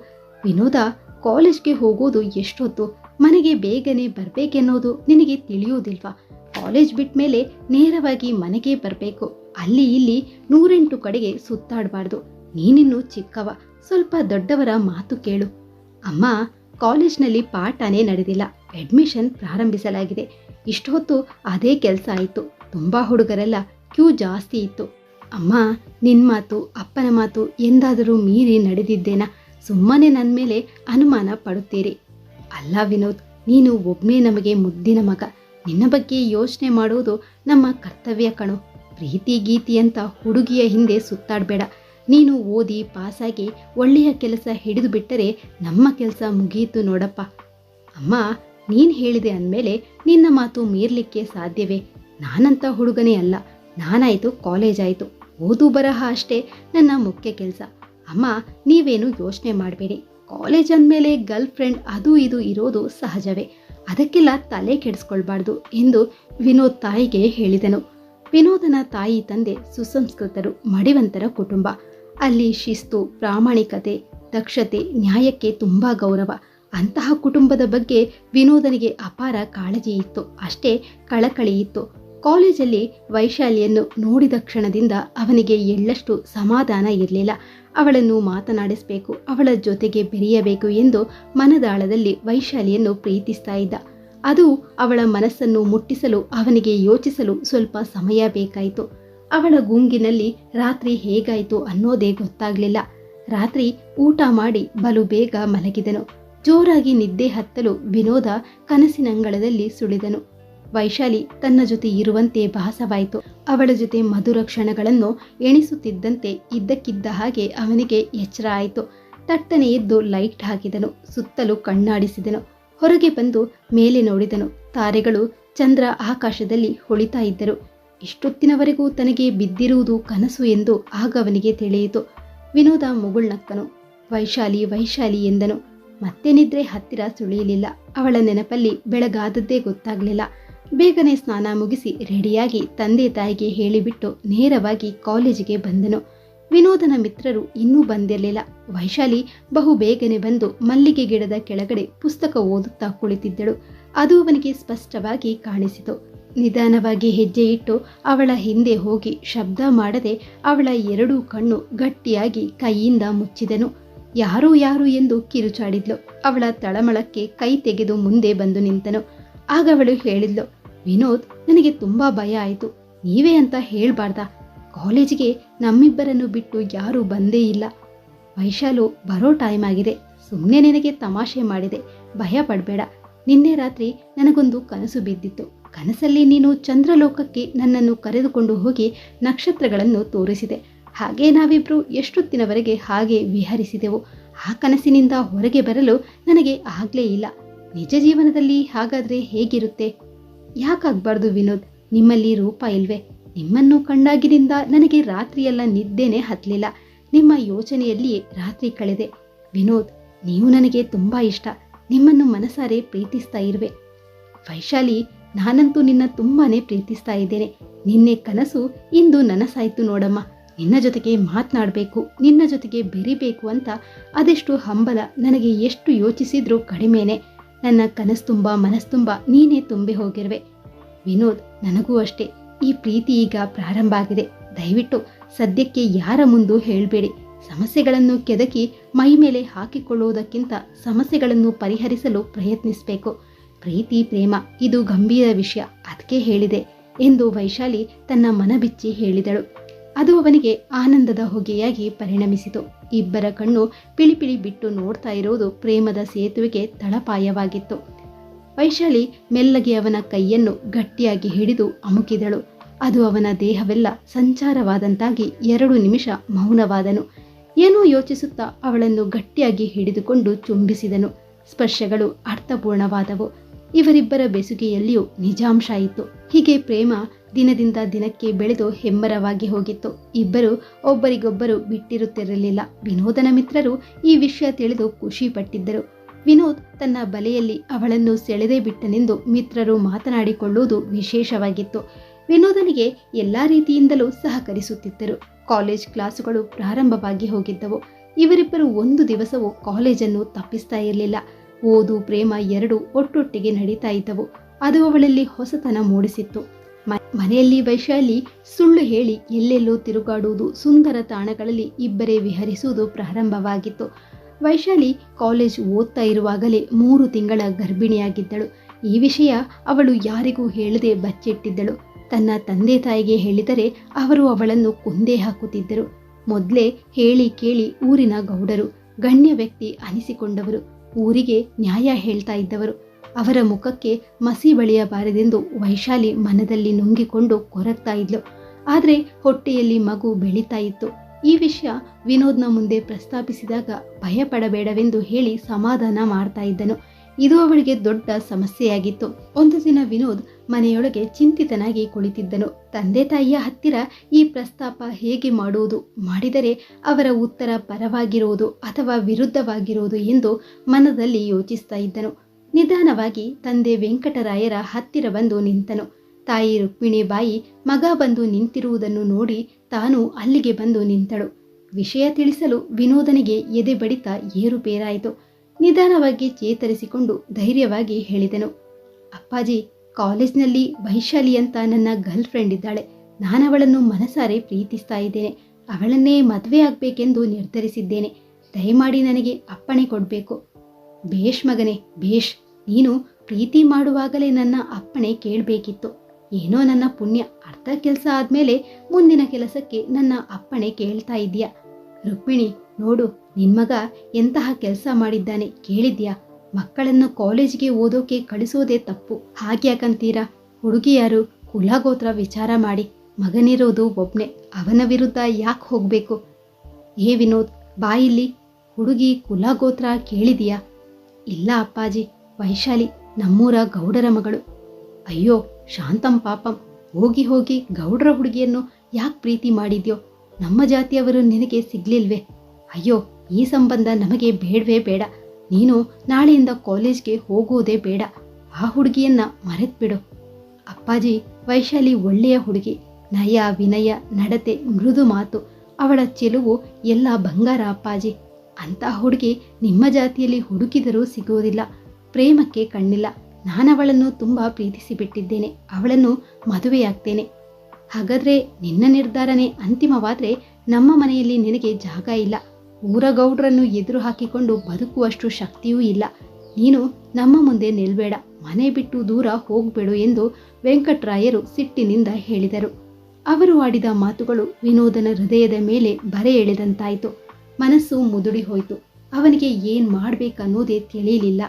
ವಿನೋದ, ಕಾಲೇಜ್ಗೆ ಹೋಗೋದು ಎಷ್ಟೊತ್ತು? ಮನೆಗೆ ಬೇಗನೆ ಬರಬೇಕೆನ್ನೋದು ನಿನಗೆ ತಿಳಿಯೋದಿಲ್ವಾ ಕಾಲೇಜ್ ಬಿಟ್ಟ ಮೇಲೆ ನೇರವಾಗಿ ಮನೆಗೆ ಬರಬೇಕು. ಅಲ್ಲಿ ಇಲ್ಲಿ ನೂರೆಂಟು ಕಡೆಗೆ ಸುತ್ತಾಡಬಾರ್ದು. ನೀನಿನ್ನು ಚಿಕ್ಕವ, ಸ್ವಲ್ಪ ದೊಡ್ಡವರ ಮಾತು ಕೇಳು. ಅಮ್ಮ, ಕಾಲೇಜ್ನಲ್ಲಿ ಪಾಠನೇ ನಡೆದಿಲ್ಲ. ಅಡ್ಮಿಷನ್ ಪ್ರಾರಂಭಿಸಲಾಗಿದೆ. ಇಷ್ಟೊತ್ತು ಅದೇ ಕೆಲಸ ಆಯಿತು. ತುಂಬ ಹುಡುಗರೆಲ್ಲ ಕ್ಯೂ ಜಾಸ್ತಿ ಇತ್ತು. ಅಮ್ಮ ನಿನ್ನ ಮಾತು, ಅಪ್ಪನ ಮಾತು ಎಂದಾದರೂ ಮೀರಿ ನಡೆದಿದ್ದೇನಾ? ಸುಮ್ಮನೆ ನನ್ನ ಮೇಲೆ ಅನುಮಾನ ಪಡುತ್ತೀರಿ. ಅಲ್ಲ ವಿನೋದ್, ನೀನು ಒಬ್ಬನೇ ನಮಗೆ ಮುದ್ದಿನ ಮಗ. ನಿನ್ನ ಬಗ್ಗೆ ಯೋಚನೆ ಮಾಡುವುದು ನಮ್ಮ ಕರ್ತವ್ಯ ಕಣು. ಪ್ರೀತಿ ಗೀತಿ ಅಂತ ಹುಡುಗಿಯ ಹಿಂದೆ ಸುತ್ತಾಡಬೇಡ. ನೀನು ಓದಿ ಪಾಸಾಗಿ ಒಳ್ಳೆಯ ಕೆಲಸ ಹಿಡಿದು ಬಿಟ್ಟರೆ ನಮ್ಮ ಕೆಲಸ ಮುಗಿಯಿತು ನೋಡಪ್ಪ. ಅಮ್ಮ, ನೀನು ಹೇಳಿದೆ ಅಂದಮೇಲೆ ನಿನ್ನ ಮಾತು ಮೀರ್ಲಿಕ್ಕೆ ಸಾಧ್ಯವೇ? ನಾನಂತ ಹುಡುಗನೇ ಅಲ್ಲ. ನಾನಾಯಿತು ಕಾಲೇಜ್ ಆಯಿತು. ಓದು ಬರಹ ಅಷ್ಟೇ ನನ್ನ ಮುಖ್ಯ ಕೆಲಸ. ಅಮ್ಮ, ನೀವೇನು ಯೋಚನೆ ಮಾಡಬೇಡಿ. ಕಾಲೇಜ್ ಅಂದಮೇಲೆ ಗರ್ಲ್ ಫ್ರೆಂಡ್ ಅದು ಇದು ಇರೋದು ಸಹಜವೇ. ಅದಕ್ಕೆಲ್ಲ ತಲೆ ಕೆಡಿಸ್ಕೊಳ್ಬಾರ್ದು ಎಂದು ವಿನೋದ್ ತಾಯಿಗೆ ಹೇಳಿದನು. ವಿನೋದನ ತಾಯಿ ತಂದೆ ಸುಸಂಸ್ಕೃತರು ಮಡಿವಂತರ ಕುಟುಂಬ. ಅಲ್ಲಿ ಶಿಸ್ತು, ಪ್ರಾಮಾಣಿಕತೆ, ದಕ್ಷತೆ, ನ್ಯಾಯಕ್ಕೆ ತುಂಬ ಗೌರವ. ಅಂತಹ ಕುಟುಂಬದ ಬಗ್ಗೆ ವಿನೋದನಿಗೆ ಅಪಾರ ಕಾಳಜಿ ಇತ್ತು. ಅಷ್ಟೇ ಕಳಕಳಿ ಇತ್ತು. ಕಾಲೇಜಲ್ಲಿ ವೈಶಾಲಿಯನ್ನು ನೋಡಿದ ಕ್ಷಣದಿಂದ ಅವನಿಗೆ ಎಳ್ಳಷ್ಟು ಸಮಾಧಾನ ಇರಲಿಲ್ಲ. ಅವಳನ್ನು ಮಾತನಾಡಿಸಬೇಕು, ಅವಳ ಜೊತೆಗೆ ಬೆರೆಯಬೇಕು ಎಂದು ಮನದಾಳದಲ್ಲಿ ವೈಶಾಲಿಯನ್ನು ಪ್ರೀತಿಸ್ತಾ ಇದ್ದ. ಅದು ಅವಳ ಮನಸ್ಸನ್ನು ಮುಟ್ಟಿಸಲು, ಅವನಿಗೆ ಯೋಚಿಸಲು ಸ್ವಲ್ಪ ಸಮಯ ಬೇಕಾಯಿತು. ಅವಳ ಗುಂಗಿನಲ್ಲಿ ರಾತ್ರಿ ಹೇಗಾಯಿತು ಅನ್ನೋದೇ ಗೊತ್ತಾಗ್ಲಿಲ್ಲ. ರಾತ್ರಿ ಊಟ ಮಾಡಿ ಬಲು ಬೇಗ ಮಲಗಿದನು. ಜೋರಾಗಿ ನಿದ್ದೆ ಹತ್ತಲು ವಿನೋದ ಕನಸಿನಂಗಳದಲ್ಲಿ ಸುಳಿದನು. ವೈಶಾಲಿ ತನ್ನ ಜೊತೆ ಇರುವಂತೆ ಭಾಸವಾಯಿತು. ಅವಳ ಜೊತೆ ಮಧುರ ಕ್ಷಣಗಳನ್ನು ಎಣಿಸುತ್ತಿದ್ದಂತೆ ಇದ್ದಕ್ಕಿದ್ದ ಹಾಗೆ ಅವನಿಗೆ ಎಚ್ಚರ ಆಯಿತು. ತಟ್ಟನೆ ಎದ್ದು ಲೈಟ್ ಹಾಕಿದನು. ಸುತ್ತಲೂ ಕಣ್ಣಾಡಿಸಿದನು. ಹೊರಗೆ ಬಂದು ಮೇಲೆ ನೋಡಿದನು. ತಾರೆಗಳು ಚಂದ್ರ ಆಕಾಶದಲ್ಲಿ ಹೊಳಿತಾ ಇದ್ದರು. ಇಷ್ಟೊತ್ತಿನವರೆಗೂ ತನಗೆ ಬಿದ್ದಿರುವುದು ಕನಸು ಎಂದು ಆಗ ಅವನಿಗೆ ತಿಳಿಯಿತು. ವಿನೋದ ಮುಗುಳ್ನಕ್ಕನು ವೈಶಾಲಿ ವೈಶಾಲಿ ಎಂದನು. ಮತ್ತೆ ನಿದ್ರೆ ಹತ್ತಿರ ಸುಳಿಯಲಿಲ್ಲ. ಅವಳ ನೆನಪಲ್ಲಿ ಬೆಳಗಾದದ್ದೇ ಗೊತ್ತಾಗಲಿಲ್ಲ. ಬೇಗನೆ ಸ್ನಾನ ಮುಗಿಸಿ ರೆಡಿಯಾಗಿ ತಂದೆ ತಾಯಿಗೆ ಹೇಳಿಬಿಟ್ಟು ನೇರವಾಗಿ ಕಾಲೇಜಿಗೆ ಬಂದನು. ವಿನೋದನ ಮಿತ್ರರು ಇನ್ನೂ ಬಂದಿರಲಿಲ್ಲ. ವೈಶಾಲಿ ಬಹು ಬೇಗನೆ ಬಂದು ಮಲ್ಲಿಗೆ ಗಿಡದ ಕೆಳಗಡೆ ಪುಸ್ತಕ ಓದುತ್ತಾ ಕುಳಿತಿದ್ದಳು. ಅದು ಅವನಿಗೆ ಸ್ಪಷ್ಟವಾಗಿ ಕಾಣಿಸಿತು. ನಿಧಾನವಾಗಿ ಹೆಜ್ಜೆ ಇಟ್ಟು ಅವಳ ಹಿಂದೆ ಹೋಗಿ ಶಬ್ದ ಮಾಡದೆ ಅವಳ ಎರಡೂ ಕಣ್ಣು ಗಟ್ಟಿಯಾಗಿ ಕೈಯಿಂದ ಮುಚ್ಚಿದನು. ಯಾರು ಯಾರು ಎಂದು ಕಿರುಚಾಡಿದ್ಲು. ಅವಳ ತಳಮಳಕ್ಕೆ ಕೈ ತೆಗೆದು ಮುಂದೆ ಬಂದು ನಿಂತನು. ಆಗ ಅವಳು ಹೇಳಿದ್ಲು, ವಿನೋದ್, ನನಗೆ ತುಂಬಾ ಭಯ ಆಯಿತು. ನೀವೇ ಅಂತ ಹೇಳ್ಬಾರ್ದ? ಕಾಲೇಜಿಗೆ ನಮ್ಮಿಬ್ಬರನ್ನು ಬಿಟ್ಟು ಯಾರೂ ಬಂದೇ ಇಲ್ಲ. ವೈಶಾಲು ಬರೋ ಟೈಮ್ ಆಗಿದೆ. ಸುಮ್ಮನೆ ನಿನಗೆ ತಮಾಷೆ ಮಾಡಿದೆ. ಭಯ ಪಡಬೇಡ. ನಿನ್ನೆ ರಾತ್ರಿ ನನಗೊಂದು ಕನಸು ಬಿದ್ದಿತ್ತು. ಕನಸಲ್ಲಿ ನೀನು ಚಂದ್ರಲೋಕಕ್ಕೆ ನನ್ನನ್ನು ಕರೆದುಕೊಂಡು ಹೋಗಿ ನಕ್ಷತ್ರಗಳನ್ನು ತೋರಿಸಿದೆ. ಹಾಗೆ ನಾವಿಬ್ಬರು ಎಷ್ಟೊತ್ತಿನವರೆಗೆ ಹಾಗೆ ವಿಹರಿಸಿದೆವು. ಆ ಕನಸಿನಿಂದ ಹೊರಗೆ ಬರಲು ನನಗೆ ಆಗ್ಲೇ ಇಲ್ಲ. ನಿಜ ಜೀವನದಲ್ಲಿ ಹಾಗಾದ್ರೆ ಹೇಗಿರುತ್ತೆ? ಯಾಕಾಗಬಾರ್ದು ವಿನೋದ್? ನಿಮ್ಮಲ್ಲಿ ರೂಪ ಇಲ್ವೇ? ನಿಮ್ಮನ್ನು ಕಂಡಾಗಿನಿಂದ ನನಗೆ ರಾತ್ರಿಯೆಲ್ಲ ನಿದ್ದೆನೆ ಹತ್ತಲಿಲ್ಲ ನಿಮ್ಮ ಯೋಚನೆಯಲ್ಲಿ ರಾತ್ರಿ ಕಳೆದೆ. ವಿನೋದ್, ನೀವು ನನಗೆ ತುಂಬಾ ಇಷ್ಟ. ನಿಮ್ಮನ್ನು ಮನಸಾರೆ ಪ್ರೀತಿಸ್ತಾ ಇರುವೆ. ವೈಶಾಲಿ, ನಾನಂತೂ ನಿನ್ನ ತುಂಬಾನೇ ಪ್ರೀತಿಸ್ತಾ ಇದ್ದೇನೆ. ನಿನ್ನೆ ಕನಸು, ಇಂದು ನನಸಾಯ್ತು ನೋಡಮ್ಮ. ನಿನ್ನ ಜೊತೆಗೆ ಮಾತನಾಡಬೇಕು, ನಿನ್ನ ಜೊತೆಗೆ ಬೆರಿಬೇಕು ಅಂತ ಅದೆಷ್ಟು ಹಂಬಲ, ನನಗೆ ಎಷ್ಟು ಯೋಚಿಸಿದ್ರೂ ಕಡಿಮೆನೆ. ನನ್ನ ಕನಸು ತುಂಬ, ಮನಸ್ಸು ತುಂಬ, ನೀನೇ ತುಂಬಿ ಹೋಗಿರುವೆ. ವಿನೋದ್, ನನಗೂ ಅಷ್ಟೇ. ಈ ಪ್ರೀತಿ ಈಗ ಪ್ರಾರಂಭ ಆಗಿದೆ. ದಯವಿಟ್ಟು ಸದ್ಯಕ್ಕೆ ಯಾರ ಮುಂದೂ ಹೇಳಬೇಡಿ. ಸಮಸ್ಯೆಗಳನ್ನು ಕೆದಕಿ ಮೈ ಮೇಲೆ ಹಾಕಿಕೊಳ್ಳುವುದಕ್ಕಿಂತ ಸಮಸ್ಯೆಗಳನ್ನು ಪರಿಹರಿಸಲು ಪ್ರಯತ್ನಿಸಬೇಕು. ಪ್ರೀತಿ, ಪ್ರೇಮ, ಇದು ಗಂಭೀರ ವಿಷಯ, ಅದಕ್ಕೆ ಹೇಳಿದೆ ಎಂದು ವೈಶಾಲಿ ತನ್ನ ಮನಬಿಚ್ಚಿ ಹೇಳಿದಳು. ಅದು ಅವನಿಗೆ ಆನಂದದ ಹೊಗೆಯಾಗಿ ಪರಿಣಮಿಸಿತು. ಇಬ್ಬರ ಕಣ್ಣು ಪಿಳಿಪಿಳಿ ಬಿಟ್ಟು ನೋಡ್ತಾ ಇರುವುದು ಪ್ರೇಮದ ಸೇತುವೆಗೆ ತಳಪಾಯವಾಗಿತ್ತು. ವೈಶಾಲಿ ಮೆಲ್ಲಗೆ ಅವನ ಕೈಯನ್ನು ಗಟ್ಟಿಯಾಗಿ ಹಿಡಿದು ಅಮುಕಿದಳು. ಅದು ಅವನ ದೇಹವೆಲ್ಲ ಸಂಚಾರವಾದಂತಾಗಿ ಎರಡು ನಿಮಿಷ ಮೌನವಾದನು. ಏನೋ ಯೋಚಿಸುತ್ತಾ ಅವಳನ್ನು ಗಟ್ಟಿಯಾಗಿ ಹಿಡಿದುಕೊಂಡು ಚುಂಬಿಸಿದನು. ಸ್ಪರ್ಶಗಳು ಅರ್ಥಪೂರ್ಣವಾದವು. ಇವರಿಬ್ಬರ ಬೆಸುಗೆಯಲ್ಲಿಯೂ ನಿಜಾಂಶ ಇತ್ತು. ಹೀಗೆ ಪ್ರೇಮ ದಿನದಿಂದ ದಿನಕ್ಕೆ ಬೆಳೆದು ಹೆಮ್ಮರವಾಗಿ ಹೋಗಿತ್ತು. ಇಬ್ಬರು ಒಬ್ಬರಿಗೊಬ್ಬರು ಬಿಟ್ಟಿರುತ್ತಿರಲಿಲ್ಲ. ವಿನೋದನ ಮಿತ್ರರು ಈ ವಿಷಯ ತಿಳಿದು ಖುಷಿ ಪಟ್ಟಿದ್ದರು ವಿನೋದ್ ತನ್ನ ಬಲೆಯಲ್ಲಿ ಅವಳನ್ನು ಸೆಳೆದೇ ಬಿಟ್ಟನೆಂದು ಮಿತ್ರರು ಮಾತನಾಡಿಕೊಳ್ಳುವುದು ವಿಶೇಷವಾಗಿತ್ತು. ವಿನೋದನಿಗೆ ಎಲ್ಲ ರೀತಿಯಿಂದಲೂ ಸಹಕರಿಸುತ್ತಿದ್ದರು. ಕಾಲೇಜ್ ಕ್ಲಾಸುಗಳು ಪ್ರಾರಂಭವಾಗಿ ಹೋಗಿದ್ದವು. ಇವರಿಬ್ಬರು ಒಂದು ದಿವಸವೂ ಕಾಲೇಜನ್ನು ತಪ್ಪಿಸ್ತಾ ಇರಲಿಲ್ಲ. ಓದು, ಪ್ರೇಮ ಎರಡು ಒಟ್ಟೊಟ್ಟಿಗೆ ನಡೀತಾ ಇದ್ದವು. ಅದು ಅವಳಲ್ಲಿ ಹೊಸತನ ಮೂಡಿಸಿತ್ತು. ಮನೆಯಲ್ಲಿ ವೈಶಾಲಿ ಸುಳ್ಳು ಹೇಳಿ ಎಲ್ಲೆಲ್ಲೋ ತಿರುಗಾಡುವುದು ಸುಂದರ ತಾಣಗಳಲ್ಲಿ ಇಬ್ಬರೇ ವಿಹರಿಸುವುದು ಪ್ರಾರಂಭವಾಗಿತ್ತು. ವೈಶಾಲಿ ಕಾಲೇಜ್ ಓದ್ತಾ ಇರುವಾಗಲೇ ಮೂರು ತಿಂಗಳ ಗರ್ಭಿಣಿಯಾಗಿದ್ದಳು. ಈ ವಿಷಯ ಅವಳು ಯಾರಿಗೂ ಹೇಳದೆ ಬಚ್ಚಿಟ್ಟಿದ್ದಳು. ತನ್ನ ತಂದೆ ತಾಯಿಗೆ ಹೇಳಿದರೆ ಅವರು ಅವಳನ್ನು ಕೊಂದೇ ಹಾಕುತ್ತಿದ್ದರು. ಮೊದಲೇ ಹೇಳಿ ಕೇಳಿ ಊರಿನ ಗೌಡರು, ಗಣ್ಯ ವ್ಯಕ್ತಿ ಅನಿಸಿಕೊಂಡವರು, ಊರಿಗೆ ನ್ಯಾಯ ಹೇಳ್ತಾ ಇದ್ದವರು. ಅವರ ಮುಖಕ್ಕೆ ಮಸಿ ಬಳಿಯಬಾರದೆಂದು ವೈಶಾಲಿ ಮನದಲ್ಲಿ ನುಂಗಿಕೊಂಡು ಕೊರಗ್ತಾ ಇದ್ಲು. ಆದರೆ ಹೊಟ್ಟೆಯಲ್ಲಿ ಮಗು ಬೆಳೀತಾ ಇತ್ತು. ಈ ವಿಷಯ ವಿನೋದ್ನ ಮುಂದೆ ಪ್ರಸ್ತಾಪಿಸಿದಾಗ ಭಯಪಡಬೇಡವೆಂದು ಹೇಳಿ ಸಮಾಧಾನ ಮಾಡ್ತಾ ಇದ್ದನು. ಇದು ಅವಳಿಗೆ ದೊಡ್ಡ ಸಮಸ್ಯೆಯಾಗಿತ್ತು. ಒಂದು ದಿನ ವಿನೋದ್ ಮನೆಯೊಳಗೆ ಚಿಂತಿತನಾಗಿ ಕುಳಿತಿದ್ದನು. ತಂದೆ ತಾಯಿಯ ಹತ್ತಿರ ಈ ಪ್ರಸ್ತಾಪ ಹೇಗೆ ಮಾಡುವುದು? ಮಾಡಿದರೆ ಅವರ ಉತ್ತರ ಪರವಾಗಿರುವುದು ಅಥವಾ ವಿರುದ್ಧವಾಗಿರುವುದು ಎಂದು ಮನದಲ್ಲಿ ಯೋಚಿಸ್ತಾ ಇದ್ದನು. ನಿಧಾನವಾಗಿ ತಂದೆ ವೆಂಕಟರಾಯರ ಹತ್ತಿರ ಬಂದು ನಿಂತನು. ತಾಯಿ ರುಕ್ಮಿಣಿ ಬಾಯಿ ಮಗ ಬಂದು ನಿಂತಿರುವುದನ್ನು ನೋಡಿ ತಾನು ಅಲ್ಲಿಗೆ ಬಂದು ನಿಂತಳು. ವಿಷಯ ತಿಳಿಸಲು ವಿನೋದನಿಗೆ ಎದೆ ಬಡಿತ ಏರುಪೇರಾಯಿತು ನಿಧಾನವಾಗಿ ಚೇತರಿಸಿಕೊಂಡು ಧೈರ್ಯವಾಗಿ ಹೇಳಿದನು. ಅಪ್ಪಾಜಿ, ಕಾಲೇಜ್ನಲ್ಲಿ ವೈಶಾಲಿ ಅಂತ ನನ್ನ ಗರ್ಲ್ ಫ್ರೆಂಡ್ ಇದ್ದಾಳೆ. ನಾನವಳನ್ನು ಮನಸಾರೆ ಪ್ರೀತಿಸ್ತಾ ಇದ್ದೇನೆ. ಅವಳನ್ನೇ ಮದುವೆ ಆಗಬೇಕೆಂದು ನಿರ್ಧರಿಸಿದ್ದೇನೆ. ದಯಮಾಡಿ ನನಗೆ ಅಪ್ಪಣೆ ಕೊಡಬೇಕು. ಭೇಷ್ ಮಗನೇ, ಭೇಷ್, ನೀನು ಪ್ರೀತಿ ಮಾಡುವಾಗಲೇ ನನ್ನ ಅಪ್ಪಣೆ ಕೇಳಬೇಕಿತ್ತು. ಏನೋ ನನ್ನ ಪುಣ್ಯ ಅರ್ಧ ಕೆಲಸ ಆದ್ಮೇಲೆ ಮುಂದಿನ ಕೆಲಸಕ್ಕೆ ನನ್ನ ಅಪ್ಪಣೆ ಕೇಳ್ತಾ ಇದ್ದೀಯಾ? ರುಕ್ಮಿಣಿ, ನೋಡು ನಿನ್ಮಗ ಎಂತಹ ಕೆಲಸ ಮಾಡಿದ್ದಾನೆ ಕೇಳಿದ್ಯಾ? ಮಕ್ಕಳನ್ನು ಕಾಲೇಜಿಗೆ ಓದೋಕೆ ಕಳಿಸೋದೇ ತಪ್ಪು. ಹಾಗ್ಯಾಕಂತೀರಾ ಹುಡುಗಿಯಾರು ಕುಲಗೋತ್ರ ವಿಚಾರ ಮಾಡಿ, ಮಗನಿರೋದು ಒಬ್ನೇ, ಅವನ ವಿರುದ್ಧ ಯಾಕೆ ಹೋಗ್ಬೇಕು? ಏ ವಿನೋದ್ ಬಾಯಿಲಿ ಹುಡುಗಿ ಕುಲಗೋತ್ರ ಕೇಳಿದೀಯಾ? ಇಲ್ಲ ಅಪ್ಪಾಜಿ, ವೈಶಾಲಿ, ನಮ್ಮೂರ ಗೌಡರ ಮಗಳು. ಅಯ್ಯೋ ಶಾಂತಂ ಪಾಪಂ. ಹೋಗಿ ಹೋಗಿ ಗೌಡ್ರ ಹುಡುಗಿಯನ್ನು ಯಾಕೆ ಪ್ರೀತಿ ಮಾಡಿದ್ಯೋ? ನಮ್ಮ ಜಾತಿಯವರು ನಿನಗೆ ಸಿಗ್ಲಿಲ್ವೇ? ಅಯ್ಯೋ, ಈ ಸಂಬಂಧ ನಮಗೆ ಬೇಡವೇ ಬೇಡ. ನೀನು ನಾಳೆಯಿಂದ ಕಾಲೇಜ್ಗೆ ಹೋಗುವುದೇ ಬೇಡ. ಆ ಹುಡುಗಿಯನ್ನ ಮರೆತ್ಬಿಡು. ಅಪ್ಪಾಜಿ, ವೈಶಾಲಿ ಒಳ್ಳೆಯ ಹುಡುಗಿ. ನಯ, ವಿನಯ, ನಡತೆ, ಮೃದು ಮಾತು. ಅವಳ ಚೆಲುವು ಎಲ್ಲ ಬಂಗಾರ ಅಪ್ಪಾಜಿ. ಅಂತ ಹುಡುಗಿ ನಿಮ್ಮ ಜಾತಿಯಲ್ಲಿ ಹುಡುಕಿದರೂ ಸಿಗುವುದಿಲ್ಲ. ಪ್ರೇಮಕ್ಕೆ ಕಣ್ಣಿಲ್ಲ. ನಾನವಳನ್ನು ತುಂಬ ಪ್ರೀತಿಸಿ ಬಿಟ್ಟಿದ್ದೇನೆ ಅವಳನ್ನು ಮದುವೆಯಾಗ್ತೇನೆ. ಹಾಗಾದ್ರೆ ನಿನ್ನ ನಿರ್ಧಾರನೇ ಅಂತಿಮವಾದರೆ ನಮ್ಮ ಮನೆಯಲ್ಲಿ ನಿನಗೆ ಜಾಗ ಇಲ್ಲ. ಊರ ಗೌಡ್ರನ್ನು ಎದುರು ಹಾಕಿಕೊಂಡು ಬದುಕುವಷ್ಟು ಶಕ್ತಿಯೂ ಇಲ್ಲ. ನೀನು ನಮ್ಮ ಮುಂದೆ ನಿಲ್ಬೇಡ. ಮನೆ ಬಿಟ್ಟು ದೂರ ಹೋಗ್ಬೇಡು ಎಂದು ವೆಂಕಟರಾಯರು ಸಿಟ್ಟಿನಿಂದ ಹೇಳಿದರು. ಅವರು ಆಡಿದ ಮಾತುಗಳು ವಿನೋದನ ಹೃದಯದ ಮೇಲೆ ಬರೆ ಎಳೆದಂತಾಯಿತು. ಮನಸ್ಸು ಮುದುಡಿ ಹೋಯಿತು. ಅವನಿಗೆ ಏನ್ ಮಾಡಬೇಕನ್ನೋದೇ ತಿಳಿಯಲಿಲ್ಲ.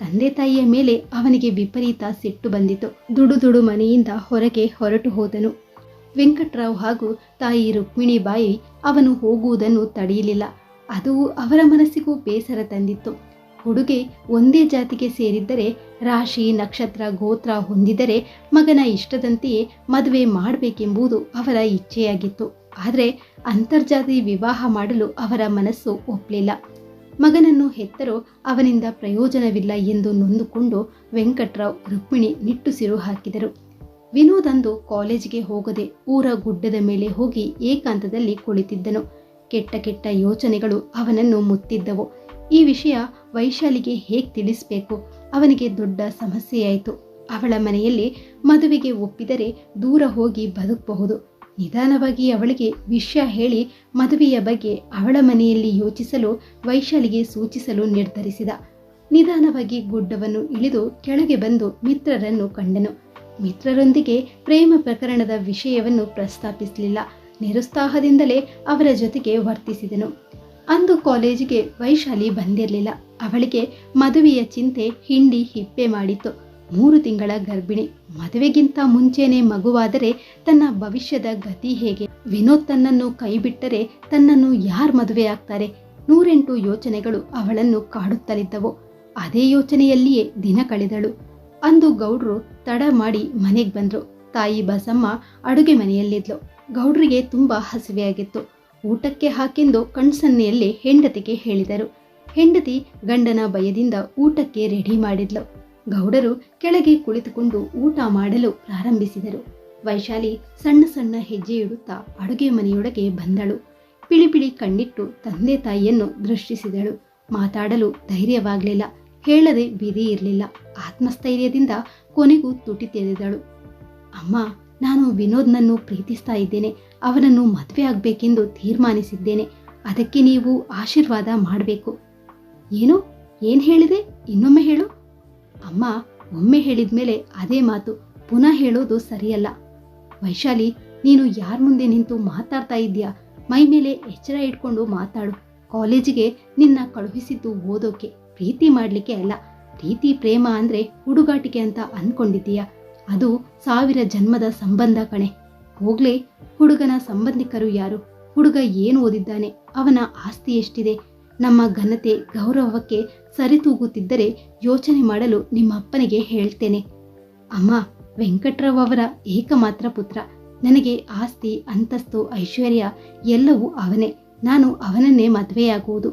ತಂದೆ ತಾಯಿಯ ಮೇಲೆ ಅವನಿಗೆ ವಿಪರೀತ ಸಿಟ್ಟು ಬಂದಿತು. ದುಡು ದುಡು ಮನೆಯಿಂದ ಹೊರಗೆ ಹೊರಟು ಹೋದನು. ವೆಂಕಟರಾವ್ ಹಾಗೂ ತಾಯಿ ರುಕ್ಮಿಣಿಬಾಯಿ ಅವನು ಹೋಗುವುದನ್ನು ತಡೆಯಲಿಲ್ಲ. ಅದು ಅವರ ಮನಸ್ಸಿಗೂ ಬೇಸರ ತಂದಿತ್ತು. ಹುಡುಗಿ ಒಂದೇ ಜಾತಿಗೆ ಸೇರಿದ್ದರೆ, ರಾಶಿ, ನಕ್ಷತ್ರ, ಗೋತ್ರ ಹೊಂದಿದರೆ ಮಗನ ಇಷ್ಟದಂತೆಯೇ ಮದುವೆ ಮಾಡಬೇಕೆಂಬುದು ಅವರ ಇಚ್ಛೆಯಾಗಿತ್ತು. ಆದರೆ ಅಂತರ್ಜಾತಿ ವಿವಾಹ ಮಾಡಲು ಅವರ ಮನಸ್ಸು ಒಪ್ಪಲಿಲ್ಲ. ಮಗನನ್ನು ಹೆತ್ತರೂ ಅವನಿಂದ ಪ್ರಯೋಜನವಿಲ್ಲ ಎಂದು ನೊಂದುಕೊಂಡು ವೆಂಕಟರಾವ್ ರುಕ್ಮಿಣಿ ನಿಟ್ಟುಸಿರು ಹಾಕಿದರು. ವಿನೋದಂದು ಕಾಲೇಜಿಗೆ ಹೋಗದೆ ಊರ ಗುಡ್ಡದ ಮೇಲೆ ಹೋಗಿ ಏಕಾಂತದಲ್ಲಿ ಕುಳಿತಿದ್ದನು. ಕೆಟ್ಟ ಕೆಟ್ಟ ಯೋಚನೆಗಳು ಅವನನ್ನು ಮುತ್ತಿದ್ದವು. ಈ ವಿಷಯ ವೈಶಾಲಿಗೆ ಹೇಗೆ ತಿಳಿಸಬೇಕು? ಅವನಿಗೆ ದೊಡ್ಡ ಸಮಸ್ಯೆಯಾಯಿತು. ಅವಳ ಮನೆಯಲ್ಲಿ ಮದುವೆಗೆ ಒಪ್ಪಿದರೆ ದೂರ ಹೋಗಿ ಬದುಕಬಹುದು. ನಿಧಾನವಾಗಿ ಅವಳಿಗೆ ವಿಷಯ ಹೇಳಿ ಮದುವೆಯ ಬಗ್ಗೆ ಅವಳ ಮನೆಯಲ್ಲಿ ಯೋಚಿಸಲು, ವೈಶಾಲಿಗೆ ಸೂಚಿಸಲು ನಿರ್ಧರಿಸಿದ. ನಿಧಾನವಾಗಿ ಗುಡ್ಡವನ್ನು ಇಳಿದು ಕೆಳಗೆ ಬಂದು ಮಿತ್ರರನ್ನು ಕಂಡನು. ಮಿತ್ರರೊಂದಿಗೆ ಪ್ರೇಮ ಪ್ರಕರಣದ ವಿಷಯವನ್ನು ಪ್ರಸ್ತಾಪಿಸಲಿಲ್ಲ. ನಿರುತ್ಸಾಹದಿಂದಲೇ ಅವರ ಜೊತೆಗೆ ವರ್ತಿಸಿದನು. ಅಂದು ಕಾಲೇಜಿಗೆ ವೈಶಾಲಿ ಬಂದಿರಲಿಲ್ಲ. ಅವಳಿಗೆ ಮದುವೆಯ ಚಿಂತೆ ಹಿಂಡಿ ಹಿಪ್ಪೆ ಮಾಡಿತ್ತು. ಮೂರು ತಿಂಗಳ ಗರ್ಭಿಣಿ ಮದುವೆಗಿಂತ ಮುಂಚೆನೆ ಮಗುವಾದರೆ ತನ್ನ ಭವಿಷ್ಯದ ಗತಿ ಹೇಗೆ? ವಿನೋದ್ ತನ್ನನ್ನು ಕೈಬಿಟ್ಟರೆ ತನ್ನನ್ನು ಯಾರು ಮದುವೆ ಆಗ್ತಾರೆ ನೂರೆಂಟು ಯೋಚನೆಗಳು ಅವಳನ್ನು ಕಾಡುತ್ತಲಿದ್ದವು. ಅದೇ ಯೋಚನೆಯಲ್ಲಿಯೇ ದಿನ ಕಳೆದಳು. ಅಂದು ಗೌಡ್ರು ತಡ ಮಾಡಿ ಮನೆಗೆ ಬಂದ್ರು. ತಾಯಿ ಬಸಮ್ಮ ಅಡುಗೆ ಮನೆಯಲ್ಲಿದ್ಲು. ಗೌಡ್ರಿಗೆ ತುಂಬಾ ಹಸಿವೆಯಾಗಿತ್ತು. ಊಟಕ್ಕೆ ಹಾಕೆಂದು ಕಣ್ಸನ್ನೆಯಲ್ಲಿ ಹೆಂಡತಿಗೆ ಹೇಳಿದರು. ಹೆಂಡತಿ ಗಂಡನ ಭಯದಿಂದ ಊಟಕ್ಕೆ ರೆಡಿ ಮಾಡಿದ್ಲು. ಗೌಡರು ಕೆಳಗೆ ಕುಳಿತುಕೊಂಡು ಊಟ ಮಾಡಲು ಪ್ರಾರಂಭಿಸಿದರು. ವೈಶಾಲಿ ಸಣ್ಣ ಸಣ್ಣ ಹೆಜ್ಜೆ ಇಡುತ್ತಾ ಅಡುಗೆ ಮನೆಯೊಳಗೆ ಬಂದಳು. ಪಿಳಿಪಿಳಿ ಪಿಳಿ ಕಣ್ಣಿಟ್ಟು ತಂದೆ ತಾಯಿಯನ್ನು ದೃಷ್ಟಿಸಿದಳು. ಮಾತಾಡಲು ಧೈರ್ಯವಾಗಲಿಲ್ಲ, ಹೇಳದೆ ಬೀದಿ ಇರಲಿಲ್ಲ. ಆತ್ಮಸ್ಥೈರ್ಯದಿಂದ ಕೊನೆಗೂ ತುಟಿ ತೆರೆದಳು. ಅಮ್ಮ, ನಾನು ವಿನೋದ್ನನ್ನು ಪ್ರೀತಿಸ್ತಾ ಇದ್ದೇನೆ. ಅವನನ್ನು ಮದುವೆ ಆಗಬೇಕೆಂದು ತೀರ್ಮಾನಿಸಿದ್ದೇನೆ. ಅದಕ್ಕೆ ನೀವು ಆಶೀರ್ವಾದ ಮಾಡಬೇಕು. ಏನು? ಏನು ಹೇಳಿದೆ? ಇನ್ನೊಮ್ಮೆ ಹೇಳು. ಅಮ್ಮ, ಒಮ್ಮೆ ಹೇಳಿದ ಮೇಲೆ ಅದೇ ಮಾತು. ಪುನಃ ಹೇಳೋದು ಸರಿಯಲ್ಲ. ವೈಶಾಲಿ, ನೀನು ಯಾರ ಮುಂದೆ ನಿಂತು ಮಾತಾಡ್ತಾ ಇದ್ದೀಯಾ? ಮೈ ಮೇಲೆ ಎಚ್ಚರ ಇಟ್ಕೊಂಡು ಮಾತಾಡು. ಕಾಲೇಜಿಗೆ ನಿನ್ನ ಕಳುಹಿಸಿದ್ದು ಓದೋಕೆ ಪ್ರೀತಿ ಮಾಡ್ಲಿಕ್ಕೆ ಅಲ್ಲ. ಪ್ರೀತಿ, ಪ್ರೇಮ ಅಂದ್ರೆ ಹುಡುಗಾಟಿಕೆ ಅಂತ ಅಂದ್ಕೊಂಡಿದ್ದೀಯಾ ಅದು ಸಾವಿರ ಜನ್ಮದ ಸಂಬಂಧ ಕಣೆ. ಹೋಗ್ಲೇ, ಹುಡುಗನ ಸಂಬಂಧಿಕರು ಯಾರು? ಹುಡುಗ ಏನು ಓದಿದ್ದಾನೆ? ಅವನ ಆಸ್ತಿ ಎಷ್ಟಿದೆ? ನಮ್ಮ ಘನತೆ ಗೌರವಕ್ಕೆ ಸರಿತೂಗುತ್ತಿದ್ದರೆ ಯೋಚನೆ ಮಾಡಲು ನಿಮ್ಮ ಅಪ್ಪನಿಗೆ ಹೇಳ್ತೇನೆ. ಅಮ್ಮ, ವೆಂಕಟ್ರಾವ್ ಅವರ ಏಕಮಾತ್ರ ಪುತ್ರ. ನನಗೆ ಆಸ್ತಿ, ಅಂತಸ್ತು, ಐಶ್ವರ್ಯ ಎಲ್ಲವೂ ಅವನೇ. ನಾನು ಅವನನ್ನೇ ಮದುವೆಯಾಗುವುದು.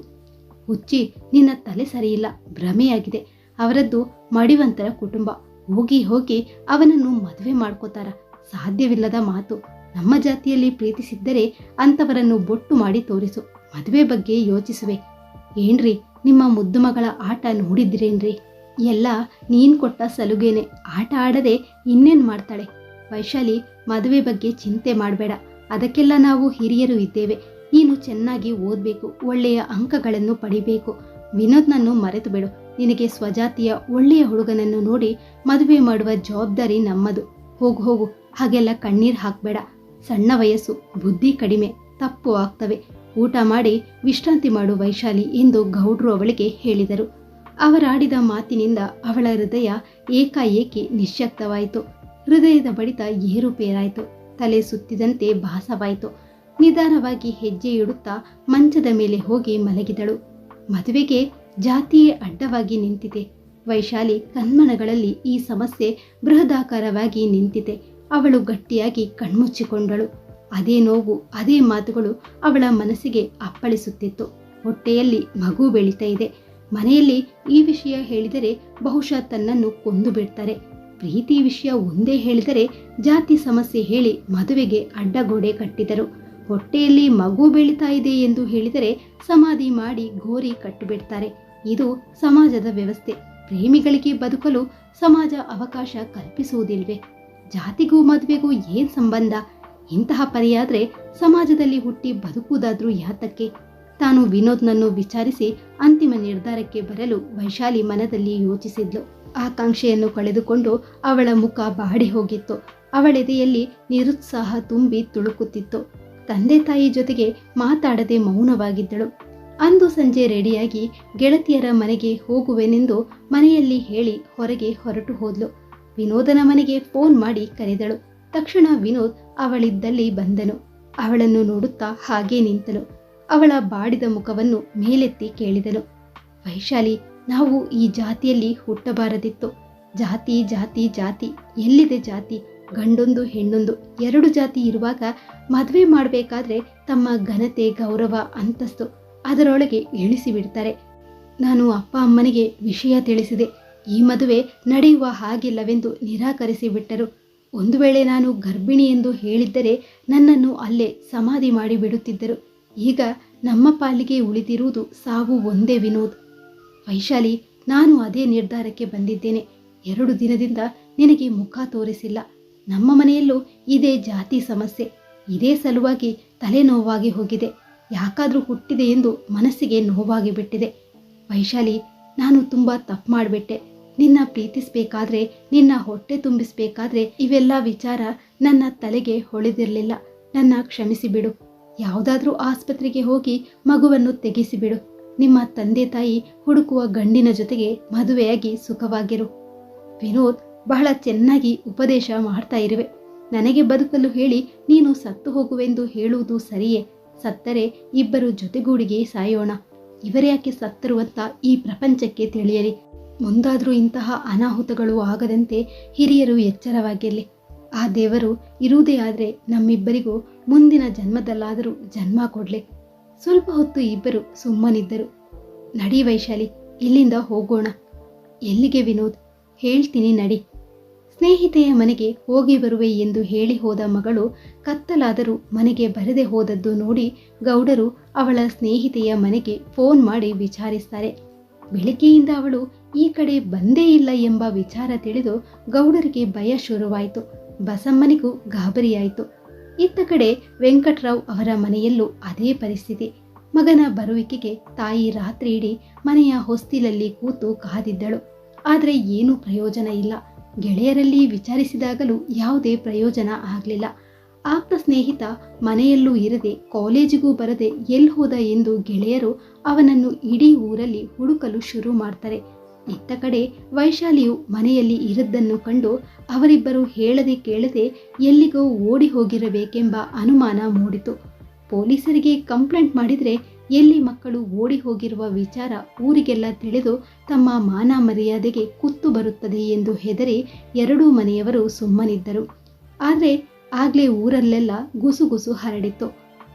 ಹುಚ್ಚಿ, ನಿನ್ನ ತಲೆ ಸರಿಯಿಲ್ಲ. ಭ್ರಮೆಯಾಗಿದೆ. ಅವರದ್ದು ಮಡಿವಂತರ ಕುಟುಂಬ. ಹೋಗಿ ಹೋಗಿ ಅವನನ್ನು ಮದುವೆ ಮಾಡ್ಕೋತಾರ. ಸಾಧ್ಯವಿಲ್ಲದ ಮಾತು. ನಮ್ಮ ಜಾತಿಯಲ್ಲಿ ಪ್ರೀತಿಸಿದ್ದರೆ ಅಂಥವರನ್ನು ಬೊಟ್ಟು ಮಾಡಿ ತೋರಿಸು. ಮದುವೆ ಬಗ್ಗೆ ಯೋಚಿಸುವೆ. ಏನ್ರಿ, ನಿಮ್ಮ ಮುದ್ದು ಮಗಳ ಆಟ ನೋಡಿದ್ರೇನ್ರಿ ಎಲ್ಲ ನೀನ್ ಕೊಟ್ಟ ಸಲುಗೇನೆ. ಆಟ ಆಡದೆ ಇನ್ನೇನ್ ಮಾಡ್ತಾಳೆ? ವೈಶಾಲಿ, ಮದುವೆ ಬಗ್ಗೆ ಚಿಂತೆ ಮಾಡಬೇಡ. ಅದಕ್ಕೆಲ್ಲ ನಾವು ಹಿರಿಯರು ಇದ್ದೇವೆ. ನೀನು ಚೆನ್ನಾಗಿ ಓದಬೇಕು, ಒಳ್ಳೆಯ ಅಂಕಗಳನ್ನು ಪಡಿಬೇಕು. ವಿನೋದ್ನನ್ನು ಮರೆತು ಬಿಡು ನಿನಗೆ ಸ್ವಜಾತಿಯ ಒಳ್ಳೆಯ ಹುಡುಗನನ್ನು ನೋಡಿ ಮದುವೆ ಮಾಡುವ ಜವಾಬ್ದಾರಿ ನಮ್ಮದು. ಹೋಗು ಹೋಗು, ಹಾಗೆಲ್ಲ ಕಣ್ಣೀರು ಹಾಕ್ಬೇಡ. ಸಣ್ಣ ವಯಸ್ಸು, ಬುದ್ಧಿ ಕಡಿಮೆ, ತಪ್ಪು ಆಗ್ತವೆ. ಊಟ ಮಾಡಿ ವಿಶ್ರಾಂತಿ ಮಾಡು ವೈಶಾಲಿ ಎಂದು ಗೌಡ್ರು ಅವಳಿಗೆ ಹೇಳಿದರು. ಅವರಾಡಿದ ಮಾತಿನಿಂದ ಅವಳ ಹೃದಯ ಏಕಾಏಕಿ ನಿಶ್ಶಕ್ತವಾಯಿತು ಹೃದಯದ ಬಡಿತ ಏರುಪೇರಾಯಿತು ತಲೆ ಸುತ್ತಿದಂತೆ ಭಾಸವಾಯಿತು. ನಿಧಾನವಾಗಿ ಹೆಜ್ಜೆ ಇಡುತ್ತಾ ಮಂಚದ ಮೇಲೆ ಹೋಗಿ ಮಲಗಿದಳು. ಮದುವೆಗೆ ಜಾತಿಯೇ ಅಡ್ಡವಾಗಿ ನಿಂತಿದೆ. ವೈಶಾಲಿ ಕನ್ಮನಗಳಲ್ಲಿ ಈ ಸಮಸ್ಯೆ ಬೃಹದಾಕಾರವಾಗಿ ನಿಂತಿದೆ. ಅವಳು ಗಟ್ಟಿಯಾಗಿ ಕಣ್ಮುಚ್ಚಿಕೊಂಡಳು. ಅದೇ ನೋವು, ಅದೇ ಮಾತುಗಳು ಅವಳ ಮನಸ್ಸಿಗೆ ಅಪ್ಪಳಿಸುತ್ತಿತ್ತು. ಹೊಟ್ಟೆಯಲ್ಲಿ ಮಗು ಬೆಳೀತಾ ಇದೆ. ಮನೆಯಲ್ಲಿ ಈ ವಿಷಯ ಹೇಳಿದರೆ ಬಹುಶಃ ತನ್ನನ್ನು ಕೊಂದು ಬಿಡ್ತಾರೆ. ಪ್ರೀತಿ ವಿಷಯ ಒಂದೇ ಹೇಳಿದರೆ ಜಾತಿ ಸಮಸ್ಯೆ ಹೇಳಿ ಮದುವೆಗೆ ಅಡ್ಡಗೋಡೆ ಕಟ್ಟಿದರು. ಹೊಟ್ಟೆಯಲ್ಲಿ ಮಗು ಬೆಳೀತಾ ಇದೆ ಎಂದು ಹೇಳಿದರೆ ಸಮಾಧಿ ಮಾಡಿ ಗೋರಿ ಕಟ್ಟಿಬಿಡ್ತಾರೆ. ಇದು ಸಮಾಜದ ವ್ಯವಸ್ಥೆ. ಪ್ರೇಮಿಗಳಿಗೆ ಬದುಕಲು ಸಮಾಜ ಅವಕಾಶ ಕಲ್ಪಿಸುವುದಿಲ್ವೆ? ಜಾತಿಗೂ ಮದುವೆಗೂ ಏನ್ ಸಂಬಂಧ? ಇಂತಹ ಪರಿಯಾದ್ರೆ ಸಮಾಜದಲ್ಲಿ ಹುಟ್ಟಿ ಬದುಕುವುದಾದ್ರೂ ಯಾತಕ್ಕೆ? ತಾನು ವಿನೋದ್ನನ್ನು ವಿಚಾರಿಸಿ ಅಂತಿಮ ನಿರ್ಧಾರಕ್ಕೆ ಬರಲು ವೈಶಾಲಿ ಮನದಲ್ಲಿ ಯೋಚಿಸಿದ್ಲು. ಆಕಾಂಕ್ಷೆಯನ್ನು ಕಳೆದುಕೊಂಡು ಅವಳ ಮುಖ ಬಾಡಿ ಹೋಗಿತ್ತು. ಅವಳೆದೆಯಲ್ಲಿ ನಿರುತ್ಸಾಹ ತುಂಬಿ ತುಳುಕುತ್ತಿತ್ತು. ತಂದೆ ತಾಯಿ ಜೊತೆಗೆ ಮಾತಾಡದೆ ಮೌನವಾಗಿದ್ದಳು. ಅಂದು ಸಂಜೆ ರೆಡಿಯಾಗಿ ಗೆಳತಿಯರ ಮನೆಗೆ ಹೋಗುವೆನೆಂದು ಮನೆಯಲ್ಲಿ ಹೇಳಿ ಹೊರಗೆ ಹೊರಟು ಹೋದ್ಲು. ವಿನೋದನ ಮನೆಗೆ ಫೋನ್ ಮಾಡಿ ಕರೆದಳು. ತಕ್ಷಣ ವಿನೋದ್ ಅವಳಿದ್ದಲ್ಲಿ ಬಂದನು. ಅವಳನ್ನು ನೋಡುತ್ತಾ ಹಾಗೇ ನಿಂತನು. ಅವಳ ಬಾಡಿದ ಮುಖವನ್ನು ಮೇಲೆತ್ತಿ ಕೇಳಿದನು. ವೈಶಾಲಿ, ನಾವು ಈ ಜಾತಿಯಲ್ಲಿ ಹುಟ್ಟಬಾರದಿತ್ತು. ಜಾತಿ ಜಾತಿ ಜಾತಿ, ಎಲ್ಲಿದೆ ಜಾತಿ? ಗಂಡೊಂದು, ಹೆಣ್ಣೊಂದು, ಎರಡು ಜಾತಿ ಇರುವಾಗ ಮದುವೆ ಮಾಡಬೇಕಾದ್ರೆ ತಮ್ಮ ಘನತೆ, ಗೌರವ, ಅಂತಸ್ತು ಅದರೊಳಗೆ ಇಳಿಸಿಬಿಡ್ತಾರೆ ನಾನು ಅಪ್ಪ, ಅಮ್ಮನಿಗೆ ವಿಷಯ ತಿಳಿಸಿದೆ. ಈ ಮದುವೆ ನಡೆಯುವ ಹಾಗಿಲ್ಲವೆಂದು ನಿರಾಕರಿಸಿ ಬಿಟ್ಟರು. ಒಂದು ವೇಳೆ ನಾನು ಗರ್ಭಿಣಿ ಎಂದು ಹೇಳಿದ್ದರೆ ನನ್ನನ್ನು ಅಲ್ಲೇ ಸಮಾಧಿ ಮಾಡಿ ಬಿಡುತ್ತಿದ್ದರು. ಈಗ ನಮ್ಮ ಪಾಲಿಗೆ ಉಳಿದಿರುವುದು ಸಾವು ಒಂದೇ ವಿನೋದ್. ವೈಶಾಲಿ, ನಾನು ಅದೇ ನಿರ್ಧಾರಕ್ಕೆ ಬಂದಿದ್ದೇನೆ. ಎರಡು ದಿನದಿಂದ ನಿನಗೆ ಮುಖ ತೋರಿಸಿಲ್ಲ. ನಮ್ಮ ಮನೆಯಲ್ಲೂ ಇದೇ ಜಾತಿ ಸಮಸ್ಯೆ. ಇದೇ ಸಲುವಾಗಿ ತಲೆನೋವಾಗಿ ಹೋಗಿದೆ. ಯಾಕಾದರೂ ಹುಟ್ಟಿದೆ ಎಂದು ಮನಸ್ಸಿಗೆ ನೋವಾಗಿ ಬಿಟ್ಟಿದೆ. ವೈಶಾಲಿ, ನಾನು ತುಂಬ ತಪ್ಪು ಮಾಡಿಬಿಟ್ಟೆ. ನಿನ್ನ ಪ್ರೀತಿಸಬೇಕಾದ್ರೆ, ನಿನ್ನ ಹೊಟ್ಟೆ ತುಂಬಿಸಬೇಕಾದ್ರೆ ಇವೆಲ್ಲ ವಿಚಾರ ನನ್ನ ತಲೆಗೆ ಹೊಳೆದಿರಲಿಲ್ಲ. ನನ್ನ ಕ್ಷಮಿಸಿಬಿಡು ಯಾವುದಾದ್ರೂ ಆಸ್ಪತ್ರೆಗೆ ಹೋಗಿ ಮಗುವನ್ನು ತೆಗೆಸಿಬಿಡು ನಿಮ್ಮ ತಂದೆ ತಾಯಿ ಹುಡುಕುವ ಗಂಡಿನ ಜೊತೆಗೆ ಮದುವೆಯಾಗಿ ಸುಖವಾಗಿರು. ವಿನೋದ್, ಬಹಳ ಚೆನ್ನಾಗಿ ಉಪದೇಶ ಮಾಡ್ತಾ ಇರುವೆ. ನನಗೆ ಬದುಕಲು ಹೇಳಿ ನೀನು ಸತ್ತು ಹೋಗುವೆಂದು ಹೇಳುವುದು ಸರಿಯೇ. ಸತ್ತರೆ ಇಬ್ಬರು ಜೊತೆಗೂಡಿಗೆ ಸಾಯೋಣ. ಇವರ್ಯಾಕೆ ಸತ್ತರು ಅಂತ ಈ ಪ್ರಪಂಚಕ್ಕೆ ತಿಳಿಯಲಿ ಮುಂದಾದ್ರೂ ಇಂತಹ ಅನಾಹುತಗಳು ಆಗದಂತೆ ಹಿರಿಯರು ಎಚ್ಚರವಾಗಿರಲಿ. ಆ ದೇವರು ಇರುವುದೇ ಆದರೆ ನಮ್ಮಿಬ್ಬರಿಗೂ ಮುಂದಿನ ಜನ್ಮದಲ್ಲಾದರೂ ಜನ್ಮ ಕೊಡಲಿ. ಸ್ವಲ್ಪ ಹೊತ್ತು ಇಬ್ಬರು ಸುಮ್ಮನಿದ್ದರು. ನಡಿ ವೈಶಾಲಿ, ಇಲ್ಲಿಂದ ಹೋಗೋಣ. ಎಲ್ಲಿಗೆ ವಿನೋದ್? ಹೇಳ್ತೀನಿ ನಡಿ. ಸ್ನೇಹಿತೆಯ ಮನೆಗೆ ಹೋಗಿ ಬರುವೆ ಎಂದು ಹೇಳಿ ಹೋದ ಮಗಳು ಕತ್ತಲಾದರೂ ಮನೆಗೆ ಬರದೆ ಹೋದದ್ದು ನೋಡಿ ಗೌಡರು ಅವಳ ಸ್ನೇಹಿತೆಯ ಮನೆಗೆ ಫೋನ್ ಮಾಡಿ ವಿಚಾರಿಸ್ತಾರೆ. ಬೆಳಿಗ್ಗೆಯಿಂದ ಅವಳು ಈ ಕಡೆ ಬಂದೇ ಇಲ್ಲ ಎಂಬ ವಿಚಾರ ತಿಳಿದು ಗೌಡರಿಗೆ ಭಯ ಶುರುವಾಯಿತು. ಬಸಮ್ಮನಿಗೂ ಗಾಬರಿಯಾಯಿತು. ಇತ್ತ ಕಡೆ ವೆಂಕಟರಾವ್ ಅವರ ಮನೆಯಲ್ಲೂ ಅದೇ ಪರಿಸ್ಥಿತಿ. ಮಗನ ಬರುವಿಕೆಗೆ ತಾಯಿ ರಾತ್ರಿ ಇಡೀ ಮನೆಯ ಹೊಸ್ತಿಲಲ್ಲಿ ಕೂತು ಕಾದಿದ್ದಳು. ಆದರೆ ಏನೂ ಪ್ರಯೋಜನ ಇಲ್ಲ. ಗೆಳೆಯರಲ್ಲಿ ವಿಚಾರಿಸಿದಾಗಲೂ ಯಾವುದೇ ಪ್ರಯೋಜನ ಆಗಲಿಲ್ಲ. ಆಪ್ತ ಸ್ನೇಹಿತ ಮನೆಯಲ್ಲೂ ಇರದೆ ಕಾಲೇಜಿಗೂ ಬರದೆ ಎಲ್ಲಿ ಹೋದ ಎಂದು ಗೆಳೆಯರು ಅವನನ್ನು ಇಡೀ ಊರಲ್ಲಿ ಹುಡುಕಲು ಶುರು ಮಾಡ್ತಾರೆ. ಇತ್ತ ಕಡೆ ವೈಶಾಲಿಯು ಮನೆಯಲ್ಲಿ ಇರದ್ದನ್ನು ಕಂಡು ಅವರಿಬ್ಬರು ಹೇಳದೆ ಕೇಳದೆ ಎಲ್ಲಿಗೋ ಓಡಿ ಹೋಗಿರಬೇಕೆಂಬ ಅನುಮಾನ ಮೂಡಿತು. ಪೊಲೀಸರಿಗೆ ಕಂಪ್ಲೇಂಟ್ ಮಾಡಿದರೆ ಎಲ್ಲಿ ಮಕ್ಕಳು ಓಡಿ ಹೋಗಿರುವ ವಿಚಾರ ಊರಿಗೆಲ್ಲ ತಿಳಿದು ತಮ್ಮ ಮಾನ ಮರ್ಯಾದೆಗೆ ಕುತ್ತು ಬರುತ್ತದೆ ಎಂದು ಹೆದರಿ ಎರಡೂ ಮನೆಯವರು ಸುಮ್ಮನಿದ್ದರು. ಆದರೆ ಆಗಲೇ ಊರಲ್ಲೆಲ್ಲ ಗುಸುಗುಸು ಹರಡಿತ್ತು.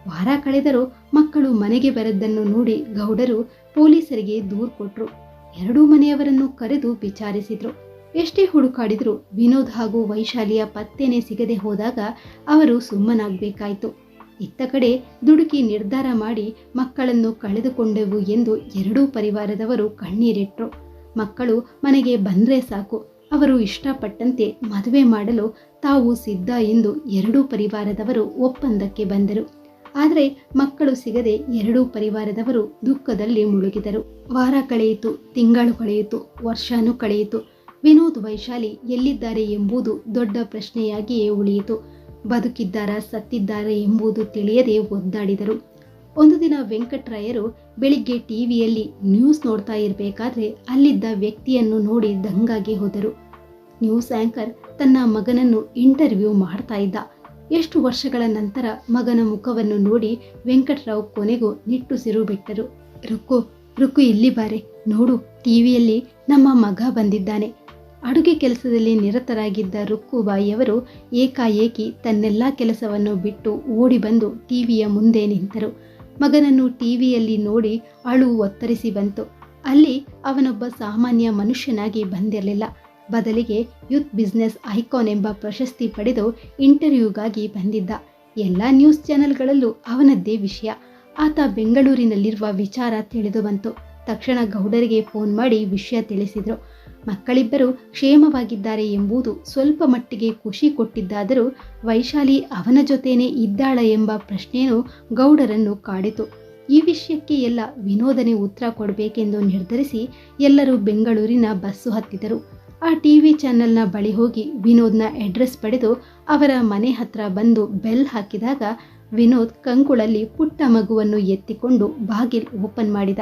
ವಾರ ಕಳೆದರೂ ಮಕ್ಕಳು ಮನೆಗೆ ಬರದ್ದನ್ನು ನೋಡಿ ಗೌಡರು ಪೊಲೀಸರಿಗೆ ದೂರು ಕೊಟ್ರು. ಎರಡೂ ಮನೆಯವರನ್ನು ಕರೆದು ವಿಚಾರಿಸಿದ್ರು. ಎಷ್ಟೇ ಹುಡುಕಾಡಿದ್ರು ವಿನೋದ್ ಹಾಗೂ ವೈಶಾಲಿಯ ಪತ್ತೆನೇ ಸಿಗದೆ ಹೋದಾಗ ಅವರು ಸುಮ್ಮನಾಗಬೇಕಾಯಿತು. ಇತ್ತ ಕಡೆ ದುಡುಕಿ ನಿರ್ಧಾರ ಮಾಡಿ ಮಕ್ಕಳನ್ನು ಕಳೆದುಕೊಂಡೆವು ಎಂದು ಎರಡೂ ಪರಿವಾರದವರು ಕಣ್ಣೀರಿಟ್ರು. ಮಕ್ಕಳು ಮನೆಗೆ ಬಂದರೆ ಸಾಕು, ಅವರು ಇಷ್ಟಪಟ್ಟಂತೆ ಮದುವೆ ಮಾಡಲು ತಾವು ಸಿದ್ಧ ಎಂದು ಎರಡೂ ಪರಿವಾರದವರು ಒಪ್ಪಂದಕ್ಕೆ ಬಂದರು. ಆದರೆ ಮಕ್ಕಳು ಸಿಗದೆ ಎರಡೂ ಪರಿವಾರದವರು ದುಃಖದಲ್ಲಿ ಮುಳುಗಿದರು. ವಾರ ಕಳೆಯಿತು, ತಿಂಗಳು ಕಳೆಯಿತು, ವರ್ಷನೂ ಕಳೆಯಿತು. ವಿನೋದ್ ವೈಶಾಲಿ ಎಲ್ಲಿದ್ದಾರೆ ಎಂಬುದು ದೊಡ್ಡ ಪ್ರಶ್ನೆಯಾಗಿಯೇ ಉಳಿಯಿತು. ಬದುಕಿದ್ದಾರಾ, ಸತ್ತಿದ್ದಾರೆ ಎಂಬುದು ತಿಳಿಯದೆ ಒದ್ದಾಡಿದರು. ಒಂದು ದಿನ ವೆಂಕಟರಾಯರು ಬೆಳಿಗ್ಗೆ ಟಿವಿಯಲ್ಲಿ ನ್ಯೂಸ್ ನೋಡ್ತಾ ಇರಬೇಕಾದ್ರೆ ಅಲ್ಲಿದ್ದ ವ್ಯಕ್ತಿಯನ್ನು ನೋಡಿ ದಂಗಾಗಿ ಹೋದರು. ನ್ಯೂಸ್ ಆಂಕರ್ ತನ್ನ ಮಗನನ್ನು ಇಂಟರ್ವ್ಯೂ ಮಾಡ್ತಾ ಇದ್ದ. ಎಷ್ಟು ವರ್ಷಗಳ ನಂತರ ಮಗನ ಮುಖವನ್ನು ನೋಡಿ ವೆಂಕಟರಾವ್ ಕೊನೆಗೂ ನಿಟ್ಟುಸಿರು ಬಿಟ್ಟರು. ರುಕ್ಕು ರುಕ್ಕು, ಇಲ್ಲಿ ಬಾರೆ. ನೋಡು, ಟಿವಿಯಲ್ಲಿ ನಮ್ಮ ಮಗ ಬಂದಿದ್ದಾನೆ. ಅಡುಗೆ ಕೆಲಸದಲ್ಲಿ ನಿರತರಾಗಿದ್ದ ರುಕ್ಕುಬಾಯಿಯವರು ಏಕಾಏಕಿ ತನ್ನೆಲ್ಲ ಕೆಲಸವನ್ನು ಬಿಟ್ಟು ಓಡಿ ಬಂದು ಟಿವಿಯ ಮುಂದೆ ನಿಂತರು. ಮಗನನ್ನು ಟಿವಿಯಲ್ಲಿ ನೋಡಿ ಅಳು ಒತ್ತರಿಸಿ ಬಂತು. ಅಲ್ಲಿ ಅವನೊಬ್ಬ ಸಾಮಾನ್ಯ ಮನುಷ್ಯನಾಗಿ ಬಂದಿರಲಿಲ್ಲ. ಬದಲಿಗೆ ಯೂತ್ ಬಿಸ್ನೆಸ್ ಐಕಾನ್ ಎಂಬ ಪ್ರಶಸ್ತಿ ಪಡೆದು ಇಂಟರ್ವ್ಯೂಗಾಗಿ ಬಂದಿದ್ದ ಎಲ್ಲ ನ್ಯೂಸ್ ಚಾನೆಲ್ಗಳಲ್ಲೂ ಅವನದ್ದೇ ವಿಷಯ. ಆತ ಬೆಂಗಳೂರಿನಲ್ಲಿರುವ ವಿಚಾರ ತಿಳಿದು ಬಂತು. ತಕ್ಷಣ ಗೌಡರಿಗೆ ಫೋನ್ ಮಾಡಿ ವಿಷಯ ತಿಳಿಸಿದರು. ಮಕ್ಕಳಿಬ್ಬರು ಕ್ಷೇಮವಾಗಿದ್ದಾರೆ ಎಂಬುದು ಸ್ವಲ್ಪ ಮಟ್ಟಿಗೆ ಖುಷಿ ಕೊಟ್ಟಿದ್ದಾದರೂ ವೈಶಾಲಿ ಅವನ ಜೊತೆನೇ ಇದ್ದಾಳ ಎಂಬ ಪ್ರಶ್ನೆಯೂ ಗೌಡರನ್ನು ಕಾಡಿತು. ಈ ವಿಷಯಕ್ಕೆ ಎಲ್ಲ ವಿನೋದನೆ ಉತ್ತರ ಕೊಡಬೇಕೆಂದು ನಿರ್ಧರಿಸಿ ಎಲ್ಲರೂ ಬೆಂಗಳೂರಿನ ಬಸ್ಸು ಹತ್ತಿದರು. ಆ ಟಿ ವಿ ಚಾನೆಲ್ನ ಬಳಿ ಹೋಗಿ ವಿನೋದ್ನ ಅಡ್ರೆಸ್ ಪಡೆದು ಅವರ ಮನೆ ಹತ್ರ ಬಂದು ಬೆಲ್ ಹಾಕಿದಾಗ ವಿನೋದ್ ಕಂಕುಳಲ್ಲಿ ಪುಟ್ಟ ಮಗುವನ್ನು ಎತ್ತಿಕೊಂಡು ಬಾಗಿಲ್ ಓಪನ್ ಮಾಡಿದ.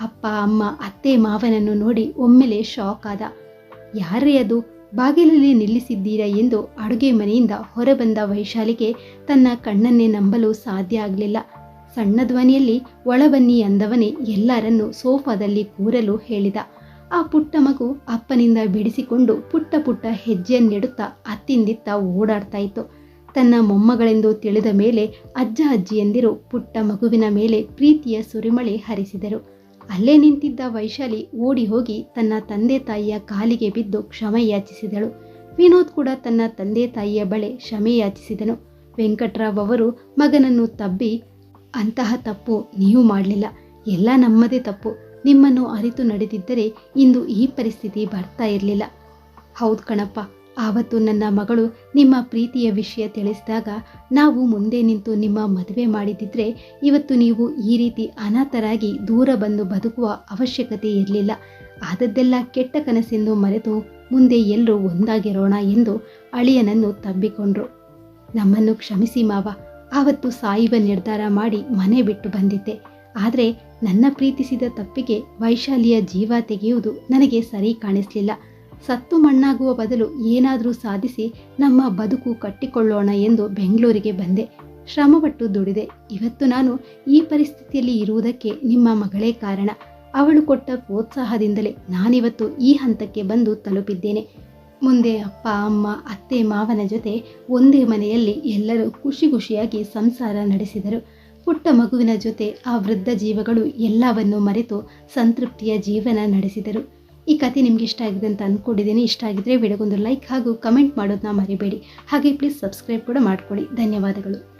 ಅಪ್ಪ, ಅಮ್ಮ, ಅತ್ತೆ, ಮಾವನನ್ನು ನೋಡಿ ಒಮ್ಮೆಲೆ ಶಾಕ್ ಆದ. ಯಾರೇ ಅದು, ಬಾಗಿಲಲ್ಲಿ ನಿಲ್ಲಿಸಿದ್ದೀರಾ ಎಂದು ಅಡುಗೆ ಮನೆಯಿಂದ ಹೊರಬಂದ ವೈಶಾಲಿಗೆ ತನ್ನ ಕಣ್ಣನ್ನೇ ನಂಬಲು ಸಾಧ್ಯ ಆಗಲಿಲ್ಲ. ಸಣ್ಣ ಧ್ವನಿಯಲ್ಲಿ, ಒಳಬನ್ನಿ ಅಂದವನೇ ಎಲ್ಲರನ್ನೂ ಸೋಫಾದಲ್ಲಿ ಕೂರಲು ಹೇಳಿದ. ಆ ಪುಟ್ಟ ಮಗು ಅಪ್ಪನಿಂದ ಬಿಡಿಸಿಕೊಂಡು ಪುಟ್ಟ ಪುಟ್ಟ ಹೆಜ್ಜೆಯನ್ನಿಡುತ್ತಾ ಅತ್ತಿಂದಿತ್ತ ಓಡಾಡ್ತಾ ಇತ್ತು. ತನ್ನ ಮೊಮ್ಮಗಳೆಂದು ತಿಳಿದ ಮೇಲೆ ಅಜ್ಜ ಅಜ್ಜಿಯಂದಿರು ಪುಟ್ಟ ಮಗುವಿನ ಮೇಲೆ ಪ್ರೀತಿಯ ಸುರಿಮಳೆ ಹರಿಸಿದರು. ಅಲ್ಲೇ ನಿಂತಿದ್ದ ವೈಶಾಲಿ ಓಡಿ ಹೋಗಿ ತನ್ನ ತಂದೆ ತಾಯಿಯ ಕಾಲಿಗೆ ಬಿದ್ದು ಕ್ಷಮೆ ಯಾಚಿಸಿದಳು. ವಿನೋದ್ ಕೂಡ ತನ್ನ ತಂದೆ ತಾಯಿಯ ಬಳೆ ಕ್ಷಮೆ ಯಾಚಿಸಿದನು. ವೆಂಕಟ್ರಾವ್ ಅವರು ಮಗನನ್ನು ತಬ್ಬಿ, ಅಂತಹ ತಪ್ಪು ನೀವು ಮಾಡಲಿಲ್ಲ. ಎಲ್ಲ ನಮ್ಮದೇ ತಪ್ಪು. ನಿಮ್ಮನ್ನು ಅರಿತು ನಡೆದಿದ್ದರೆ ಇಂದು ಈ ಪರಿಸ್ಥಿತಿ ಬರ್ತಾ ಇರಲಿಲ್ಲ. ಹೌದು ಕಣಪ್ಪ, ಆವತ್ತು ನನ್ನ ಮಗಳು ನಿಮ್ಮ ಪ್ರೀತಿಯ ವಿಷಯ ತಿಳಿಸಿದಾಗ ನಾವು ಮುಂದೆ ನಿಂತು ನಿಮ್ಮ ಮದುವೆ ಮಾಡಿದಿದ್ರೆ ಇವತ್ತು ನೀವು ಈ ರೀತಿ ಅನಾಥರಾಗಿ ದೂರ ಬಂದು ಬದುಕುವ ಅವಶ್ಯಕತೆ ಇರಲಿಲ್ಲ. ಆದದ್ದೆಲ್ಲ ಕೆಟ್ಟ ಕನಸೆಂದು ಮರೆತು ಮುಂದೆ ಎಲ್ಲರೂ ಒಂದಾಗಿರೋಣ ಎಂದು ಅಳಿಯನನ್ನು ತಬ್ಬಿಕೊಂಡ್ರು. ನಮ್ಮನ್ನು ಕ್ಷಮಿಸಿ ಮಾವ, ಆವತ್ತು ಸಾಯುವ ನಿರ್ಧಾರ ಮಾಡಿ ಮನೆ ಬಿಟ್ಟು ಬಂದಿದ್ದೆ. ಆದರೆ ನನ್ನ ಪ್ರೀತಿಸಿದ ತಪ್ಪಿಗೆ ವೈಶಾಲಿಯ ಜೀವ ತೆಗೆಯುವುದು ನನಗೆ ಸರಿ ಕಾಣಿಸಲಿಲ್ಲ. ಸತ್ತು ಮಣ್ಣಾಗುವ ಬದಲು ಏನಾದರೂ ಸಾಧಿಸಿ ನಮ್ಮ ಬದುಕು ಕಟ್ಟಿಕೊಳ್ಳೋಣ ಎಂದು ಬೆಂಗಳೂರಿಗೆ ಬಂದೆ. ಶ್ರಮಪಟ್ಟು ದುಡಿದೆ. ಇವತ್ತು ನಾನು ಈ ಪರಿಸ್ಥಿತಿಯಲ್ಲಿ ಇರುವುದಕ್ಕೆ ನಿಮ್ಮ ಮಗಳೇ ಕಾರಣ. ಅವಳು ಕೊಟ್ಟ ಪ್ರೋತ್ಸಾಹದಿಂದಲೇ ನಾನಿವತ್ತು ಈ ಹಂತಕ್ಕೆ ಬಂದು ತಲುಪಿದ್ದೇನೆ. ಮುಂದೆ ಅಪ್ಪ, ಅಮ್ಮ, ಅತ್ತೆ, ಮಾವನ ಜೊತೆ ಒಂದೇ ಮನೆಯಲ್ಲಿ ಎಲ್ಲರೂ ಖುಷಿ ಖುಷಿಯಾಗಿ ಸಂಸಾರ ನಡೆಸಿದರು. ಪುಟ್ಟ ಮಗುವಿನ ಜೊತೆ ಆ ವೃದ್ಧ ಜೀವಗಳು ಎಲ್ಲವನ್ನು ಮರೆತು ಸಂತೃಪ್ತಿಯ ಜೀವನ ನಡೆಸಿದರು. ಈ ಕತೆ ನಿಮ್ಗೆ ಇಷ್ಟ ಆಗಿದೆ ಅಂತ ಅಂದ್ಕೊಂಡಿದ್ದೀನಿ ಇಷ್ಟ ಆಗಿದ್ರೆ ವಿಡಿಯೋಗೊಂದು ಲೈಕ್ ಹಾಗೂ ಕಮೆಂಟ್ ಮಾಡೋದನ್ನ ಮರಿಬೇಡಿ. ಹಾಗೆ ಪ್ಲೀಸ್ ಸಬ್ಸ್ಕ್ರೈಬ್ ಕೂಡ ಮಾಡ್ಕೊಳ್ಳಿ. ಧನ್ಯವಾದಗಳು.